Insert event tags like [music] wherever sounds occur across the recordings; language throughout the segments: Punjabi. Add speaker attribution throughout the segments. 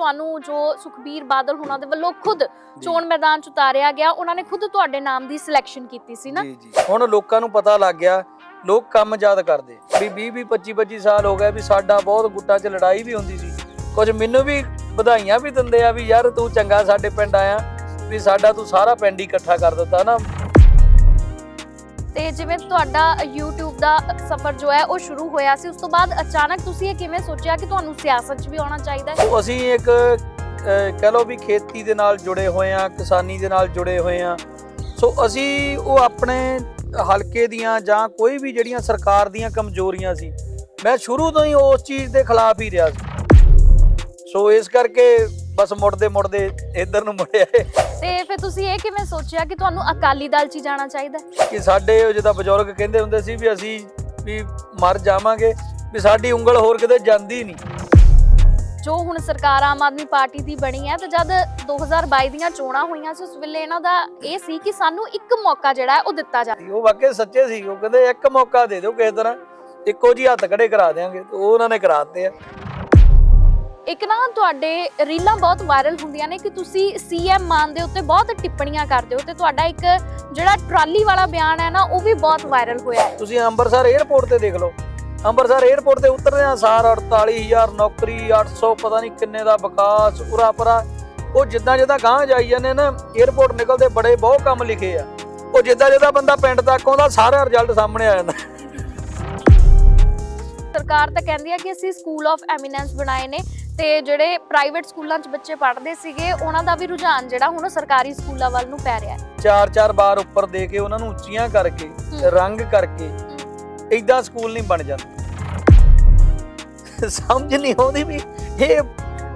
Speaker 1: ਤੁਹਾਨੂੰ ਜੋ ਸੁਖਬੀਰ ਬਾਦਲ ਹੁਣਾਂ ਦੇ ਵੱਲੋਂ ਖੁਦ ਚੋਣ ਮੈਦਾਨ 'ਚ ਉਤਾਰਿਆ ਗਿਆ ਉਹਨਾਂ ਨੇ ਖੁਦ ਤੁਹਾਡੇ ਨਾਮ ਦੀ ਸਿਲੈਕਸ਼ਨ ਕੀਤੀ ਸੀ ਨਾ?
Speaker 2: ਜੀ ਜੀ। ਹੁਣ ਲੋਕਾਂ ਨੂੰ ਪਤਾ ਲੱਗ ਗਿਆ ਲੋਕ ਕੰਮ ਯਾਦ ਕਰਦੇ। ਵੀ 20 20 25 25 ਸਾਲ ਹੋ ਗਏ ਵੀ ਸਾਡਾ ਬਹੁਤ ਗੁੱਟਾਂ 'ਚ ਲੜਾਈ ਵੀ ਹੁੰਦੀ ਸੀ। ਕੁਝ ਮੈਨੂੰ ਵੀ ਵਧਾਈਆਂ ਵੀ ਦਿੰਦੇ ਆ ਵੀ ਯਾਰ ਤੂੰ ਚੰਗਾ ਸਾਡੇ ਪਿੰਡ ਆਇਆ ਵੀ ਸਾਡਾ ਤੂੰ ਸਾਰਾ ਪਿੰਡ ਹੀ ਇਕੱਠਾ ਕਰ ਦਿੱਤਾ ਨਾ।
Speaker 1: ਤੇ ਜਿਵੇਂ ਤੁਹਾਡਾ YouTube ਦਾ ਸਫ਼ਰ ਜੋ ਹੈ ਉਹ ਸ਼ੁਰੂ ਹੋਇਆ ਸੀ ਉਸ ਤੋਂ ਬਾਅਦ ਅਚਾਨਕ ਤੁਸੀਂ ਇਹ ਕਿਵੇਂ ਸੋਚਿਆ ਕਿ ਤੁਹਾਨੂੰ ਸਿਆਸਤ 'ਚ ਵੀ ਆਉਣਾ ਚਾਹੀਦਾ ਹੈ?
Speaker 2: ਅਸੀਂ ਇੱਕ ਅਹ, ਲਓ ਵੀ ਖੇਤੀ ਦੇ ਨਾਲ ਜੁੜੇ ਹੋਏ ਆ ਕਿਸਾਨੀ ਦੇ ਨਾਲ ਜੁੜੇ ਹੋਏ ਆ ਸੋ ਅਸੀਂ ਉਹ ਆਪਣੇ ਹਲਕੇ ਦੀਆਂ ਜਾਂ ਕੋਈ ਵੀ ਜਿਹੜੀਆਂ ਸਰਕਾਰ ਦੀਆਂ ਕਮਜ਼ੋਰੀਆਂ ਸੀ ਮੈਂ ਸ਼ੁਰੂ ਤੋਂ ਹੀ ਉਸ ਚੀਜ਼ ਦੇ ਖਿਲਾਫ ਹੀ ਰਿਹਾ ਸੀ। ਸੋ ਇਸ ਕਰਕੇ ਬਸ ਮੁੜਦੇ ਮੁੜਦੇ ਇੱਧਰ ਨੂੰ ਮੁੜਿਆ
Speaker 1: ਤੇ ਫਿਰ ਤੁਸੀਂ ਇਹ ਕਿਵੇਂ ਸੋਚਿਆ ਕਿ ਤੁਹਾਨੂੰ ਅਕਾਲੀ ਦਲ 'ਚ ਹੀ ਜਾਣਾ ਚਾਹੀਦਾ?
Speaker 2: ਕਿ ਸਾਡੇ ਉਹ ਜਿੱਦਾਂ ਬਜ਼ੁਰਗ ਕਹਿੰਦੇ ਹੁੰਦੇ ਸੀ ਵੀ ਅਸੀਂ ਵੀ ਮਰ ਜਾਵਾਂਗੇ ਵੀ ਸਾਡੀ ਉਂਗਲ ਹੋਰ ਕਿਤੇ ਜਾਂਦੀ ਨਹੀਂ।
Speaker 1: ਜੋ ਹੁਣ ਸਰਕਾਰ ਆਮ ਆਦਮੀ ਪਾਰਟੀ ਦੀ ਬਣੀ ਹੈ ਤੇ ਜਦ 2022 ਦੀਆਂ ਚੋਣਾਂ ਹੋਈਆਂ ਸੀ ਉਸ ਵੇਲੇ ਇਹਨਾਂ ਦਾ ਇਹ ਸੀ ਕਿ ਸਾਨੂੰ ਇੱਕ ਮੌਕਾ ਜਿਹੜਾ ਹੈ ਉਹ ਦਿੱਤਾ ਜਾਵੇ
Speaker 2: ਉਹ ਵਾਕਈ ਸੱਚੇ ਸੀ ਉਹ ਕਹਿੰਦੇ ਇੱਕ ਮੌਕਾ ਦੇ ਦਿਓ ਕਿਸੇ ਤਰ੍ਹਾਂ ਇੱਕੋ ਜੀ ਹੱਥ ਖੜੇ ਕਰਾ ਦੇਾਂਗੇ ਤੇ ਉਹ ਉਹਨਾਂ ਨੇ ਕਰਾ ਦਿੱਤੇ ਆ।
Speaker 1: ਇੱਕ ਨਾ ਤੁਹਾਡੇ ਰੀਲਾਂ ਬਹੁਤ ਵਾਇਰਲ ਹੁੰਦੀਆਂ ਨੇ ਕਿ ਤੁਸੀਂ ਸੀਐਮ ਮਾਨ ਦੇ ਉੱਤੇ ਬਹੁਤ ਟਿੱਪਣੀਆਂ ਕਰਦੇ ਹੋ ਤੇ ਤੁਹਾਡਾ ਇੱਕ ਜਿਹੜਾ ਟਰਾਲੀ ਵਾਲਾ ਬਿਆਨ ਹੈ ਨਾ ਉਹ ਵੀ ਬਹੁਤ ਵਾਇਰਲ ਹੋਇਆ ਹੈ।
Speaker 2: ਤੁਸੀਂ ਅੰਮ੍ਰਿਤਸਰ 에ਅਰਪੋਰਟ ਤੇ ਦੇਖ ਲਓ। ਅੰਮ੍ਰਿਤਸਰ 에ਅਰਪੋਰਟ ਤੇ ਉਤਰਦੇ ਆ ਸਾਰ 48000 ਨੌਕਰੀ 800 ਪਤਾ ਨਹੀਂ ਕਿੰਨੇ ਦਾ ਵਿਕਾਸ ਉਰਾ ਪਰਾ ਉਹ ਜਿੱਦਾਂ ਜਿੱਦਾਂ ਗਾਂ ਜਾਈ ਜਾਂਦੇ ਨਾ 에ਅਰਪੋਰਟ ਨਿਕਲਦੇ ਬੜੇ ਬਹੁਤ ਕੰਮ ਲਿਖੇ ਆ। ਉਹ ਜਿੱਦਾਂ ਜਿੱਦਾਂ ਬੰਦਾ ਪਿੰਡ ਤੱਕ ਆਉਂਦਾ ਸਾਰਾ ਰਿਜ਼ਲਟ ਸਾਹਮਣੇ ਆ ਜਾਂਦਾ।
Speaker 1: ਸਰਕਾਰ ਤਾਂ ਕਹਿੰਦੀ ਆ ਕਿ ਅਸੀਂ ਸਕੂਲ ਆਫ ਐਮੀਨੈਂਸ ਬਣਾਏ ਨੇ। ਤੇ ਜਿਹੜੇ ਪ੍ਰਾਈਵੇਟ ਸਕੂਲਾਂ 'ਚ ਬੱਚੇ ਪੜ੍ਹਦੇ ਸੀਗੇ ਉਹਨਾਂ ਦਾ ਵੀ ਰੁਝਾਨ ਜਿਹੜਾ ਹੁਣ ਸਰਕਾਰੀ ਸਕੂਲਾਂ ਵੱਲ ਨੂੰ ਪੈ ਰਿਹਾ ਹੈ।
Speaker 2: ਚਾਰ ਚਾਰ ਬਾਰ ਉੱਪਰ ਦੇ ਕੇ ਉਹਨਾਂ ਨੂੰ ਉੱਚੀਆਂ ਕਰਕੇ। ਰੰਗ ਕਰਕੇ ਇਦਾਂ ਸਕੂਲ ਨਹੀਂ ਬਣ ਜਾਂਦਾ। ਸਮਝ ਨਹੀਂ ਆਉਂਦੀ ਵੀ ਇਹ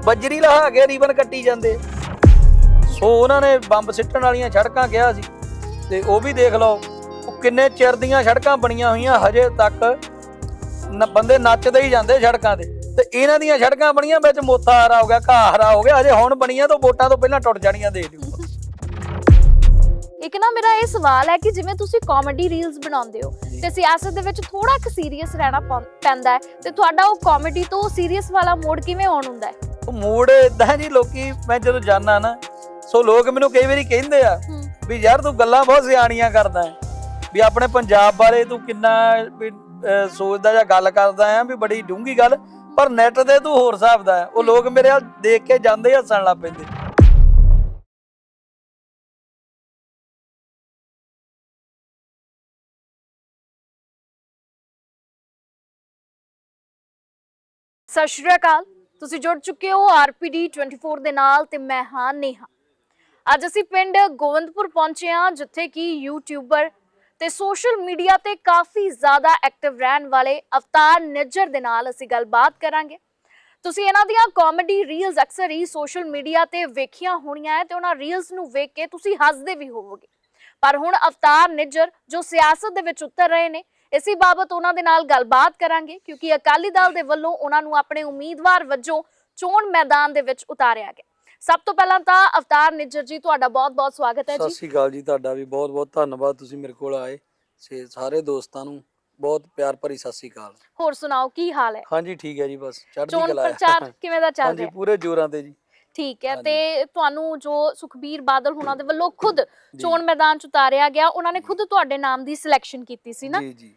Speaker 2: ਬੱਜਰੀ ਲਹਾ ਕੇ ਰੀਬਨ ਕੱਟੀ ਜਾਂਦੇ। ਸੋ ਉਹਨਾਂ ਨੇ ਬੰਬ ਸਿੱਟਣ ਵਾਲੀਆਂ ਸੜਕਾਂ ਕਿਹਾ ਸੀ ਤੇ ਉਹ ਵੀ ਦੇਖ ਲਓ ਉਹ ਕਿੰਨੇ ਚਿਰ ਦੀਆਂ ਸੜਕਾਂ ਬਣੀਆਂ ਹੋਈਆਂ ਹਜੇ ਤੱਕ ਬੰਦੇ ਨੱਚਦੇ ਹੀ ਜਾਂਦੇ ਸੜਕਾਂ ਤੇ। ਤੇ ਇਹਨਾਂ ਦੀਆਂ ਸੜਕਾਂ ਬਣੀਆਂ ਵਿੱਚ ਮੋਤਾ ਹਰਾ ਹੋ ਗਿਆ ਘਾਹ ਹਰਾ ਹੋ ਗਿਆ ਹਜੇ ਹੁਣ ਬਣੀਆਂ ਤਾਂ ਵੋਟਾਂ ਤੋਂ ਪਹਿਲਾਂ ਟੁੱਟ ਜਾਣੀਆਂ ਦੇਖ ਲਿਓ
Speaker 1: ਇੱਕ ਨਾ ਮੇਰਾ ਇਹ ਸਵਾਲ ਹੈ ਕਿ ਜਿਵੇਂ ਤੁਸੀਂ ਕਾਮੇਡੀ ਰੀਲਸ ਬਣਾਉਂਦੇ ਹੋ ਤੇ ਸਿਆਸਤ ਦੇ ਵਿੱਚ ਥੋੜਾ ਕੁ ਸੀਰੀਅਸ ਰਹਿਣਾ ਪੈਂਦਾ ਹੈ ਤੇ ਤੁਹਾਡਾ ਉਹ ਕਾਮੇਡੀ ਤੋਂ ਸੀਰੀਅਸ ਵਾਲਾ ਮੋਡ ਕਿਵੇਂ ਆਉਣ ਹੁੰਦਾ ਹੈ?
Speaker 2: ਉਹ ਮੂਡ ਇਦਾਂ ਜੀ ਲੋਕੀ ਮੈਂ ਜਦੋਂ ਜਾਣਾ ਨਾ ਸੋ ਲੋਕ ਮੈਨੂੰ ਕਈ ਵਾਰੀ ਕਹਿੰਦੇ ਆ ਵੀ ਯਾਰ ਤੂੰ ਗੱਲਾਂ ਬਹੁਤ ਸਿਆਣੀਆਂ ਕਰਦਾ ਹੈ ਵੀ ਆਪਣੇ ਪੰਜਾਬ ਬਾਰੇ ਤੂੰ ਕਿੰਨਾ ਸੋਚਦਾ ਜਾਂ ਗੱਲ ਕਰਦਾ ਆ ਵੀ ਬੜੀ ਡੂੰਗੀ ਗੱਲ ਪਰ ਨੈਟ ਤੇ ਤੂੰ ਹੋਰ ਹਿਸਾਬ ਦਾ ਹੈ। ਉਹ ਲੋਕ ਮੇਰੇ ਵੱਲ ਦੇਖ ਕੇ ਜਾਂਦੇ ਹੀ ਹੱਸਣ ਲੱਗ ਪੈਂਦੇ।
Speaker 1: ਸਤਿ ਸ਼੍ਰੀ ਅਕਾਲ। ਤੁਸੀਂ ਜੁੜ ਚੁੱਕੇ ਹੋ ਆਰਪੀਡੀ 24 ਦੇ ਨਾਲ ਤੇ ਮੈਂ ਹਾਂ ਨੇਹਾ। ਅੱਜ ਅਸੀਂ ਪਿੰਡ ਗੋਵਿੰਦਪੁਰ ਪਹੁੰਚੇ ਹਾਂ ਜਿੱਥੇ ਕਿ ਯੂਟਿਊਬਰ ਤੇ ਸੋਸ਼ਲ ਮੀਡੀਆ ਤੇ ਕਾਫੀ ਜ਼ਿਆਦਾ ਐਕਟਿਵ ਰਹਿਣ ਵਾਲੇ ਅਵਤਾਰ ਨਿੱਜਰ ਦੇ ਨਾਲ ਅਸੀਂ ਗੱਲਬਾਤ ਕਰਾਂਗੇ। ਤੁਸੀਂ ਇਹਨਾਂ ਦੀਆਂ ਕਾਮੇਡੀ ਰੀਲਸ ਅਕਸਰ ਹੀ ਸੋਸ਼ਲ ਮੀਡੀਆ ਤੇ ਵੇਖੀਆਂ ਹੋਣੀਆਂ ਹੈ ਤੇ ਉਹਨਾਂ ਰੀਲਸ ਨੂੰ ਵੇਖ ਕੇ ਤੁਸੀਂ ਹੱਸਦੇ ਵੀ ਹੋਵੋਗੇ। ਪਰ ਹੁਣ ਅਵਤਾਰ ਨਿੱਜਰ, ਜੋ ਸਿਆਸਤ ਦੇ ਵਿੱਚ ਉਤਰ ਰਹੇ ਨੇ, ਇਸੇ ਬਾਬਤ ਉਹਨਾਂ ਦੇ ਨਾਲ ਗੱਲਬਾਤ ਕਰਾਂਗੇ, ਕਿਉਂਕਿ ਅਕਾਲੀ ਦਲ ਦੇ ਵੱਲੋਂ ਉਹਨਾਂ ਨੂੰ ਆਪਣੇ ਉਮੀਦਵਾਰ ਵਜੋਂ ਚੋਣ ਮੈਦਾਨ ਦੇ ਵਿੱਚ ਉਤਾਰਿਆ ਗਿਆ। ਸਭ ਤੋਂ ਪਹਿਲਾਂ ਤਾਂ ਅਵਤਾਰ ਨਿੱਜਰ ਜੀ ਤੁਹਾਡਾ ਬਹੁਤ-ਬਹੁਤ ਸਵਾਗਤ ਹੈ
Speaker 2: ਸਤਿ
Speaker 1: ਜੀ
Speaker 2: ਸ਼੍ਰੀ ਅਕਾਲ ਜੀ ਤੁਹਾਡਾ ਵੀ ਬਹੁਤ ਬਹੁਤ ਧੰਨਵਾਦ ਤੁਸੀਂ ਮੇਰੇ ਕੋਲ ਆਏ। ਸੇ ਸਾਰੇ ਦੋਸਤਾਂ ਨੂੰ ਬਹੁਤ ਪਿਆਰ ਭਰੀ ਸਤਿ ਸ਼੍ਰੀ ਅਕਾਲ।
Speaker 1: ਹੋਰ ਸੁਣਾਓ ਕੀ ਹਾਲ ਹੈ?
Speaker 2: ਹਾਂਜੀ ਠੀਕ ਹੈ ਜੀ ਬਸ ਚੜ੍ਹਦੀ
Speaker 1: ਚੋਣ
Speaker 2: ਕਲਾ ਹੈ।
Speaker 1: ਪ੍ਰਚਾਰ ਕਿਵੇਂ ਦਾ ਚੱਲ
Speaker 2: ਹਾਂਜੀ
Speaker 1: ਰਿਹਾ?
Speaker 2: ਪੂਰੇ ਜੋਰਾਂ ਤੇ ਜੀ।
Speaker 1: ਠੀਕ ਹੈ
Speaker 2: ਹਾਂਜੀ।
Speaker 1: ਤੇ ਤੁਹਾਨੂੰ ਜੋ ਸੁਖਬੀਰ ਬਾਦਲ ਹੁਣਾਂ ਦੇ ਵੱਲੋਂ ਖੁਦ ਚੋਣ ਮੈਦਾਨ ਚ ਉਤਾਰਿਆ ਗਿਆ ਉਹਨਾਂ ਨੇ ਖੁਦ ਤੁਹਾਡੇ ਨਾਮ ਦੀ ਸਿਲੈਕਸ਼ਨ ਕੀਤੀ ਸੀ ਨਾ?
Speaker 2: ਜੀ ਜੀ।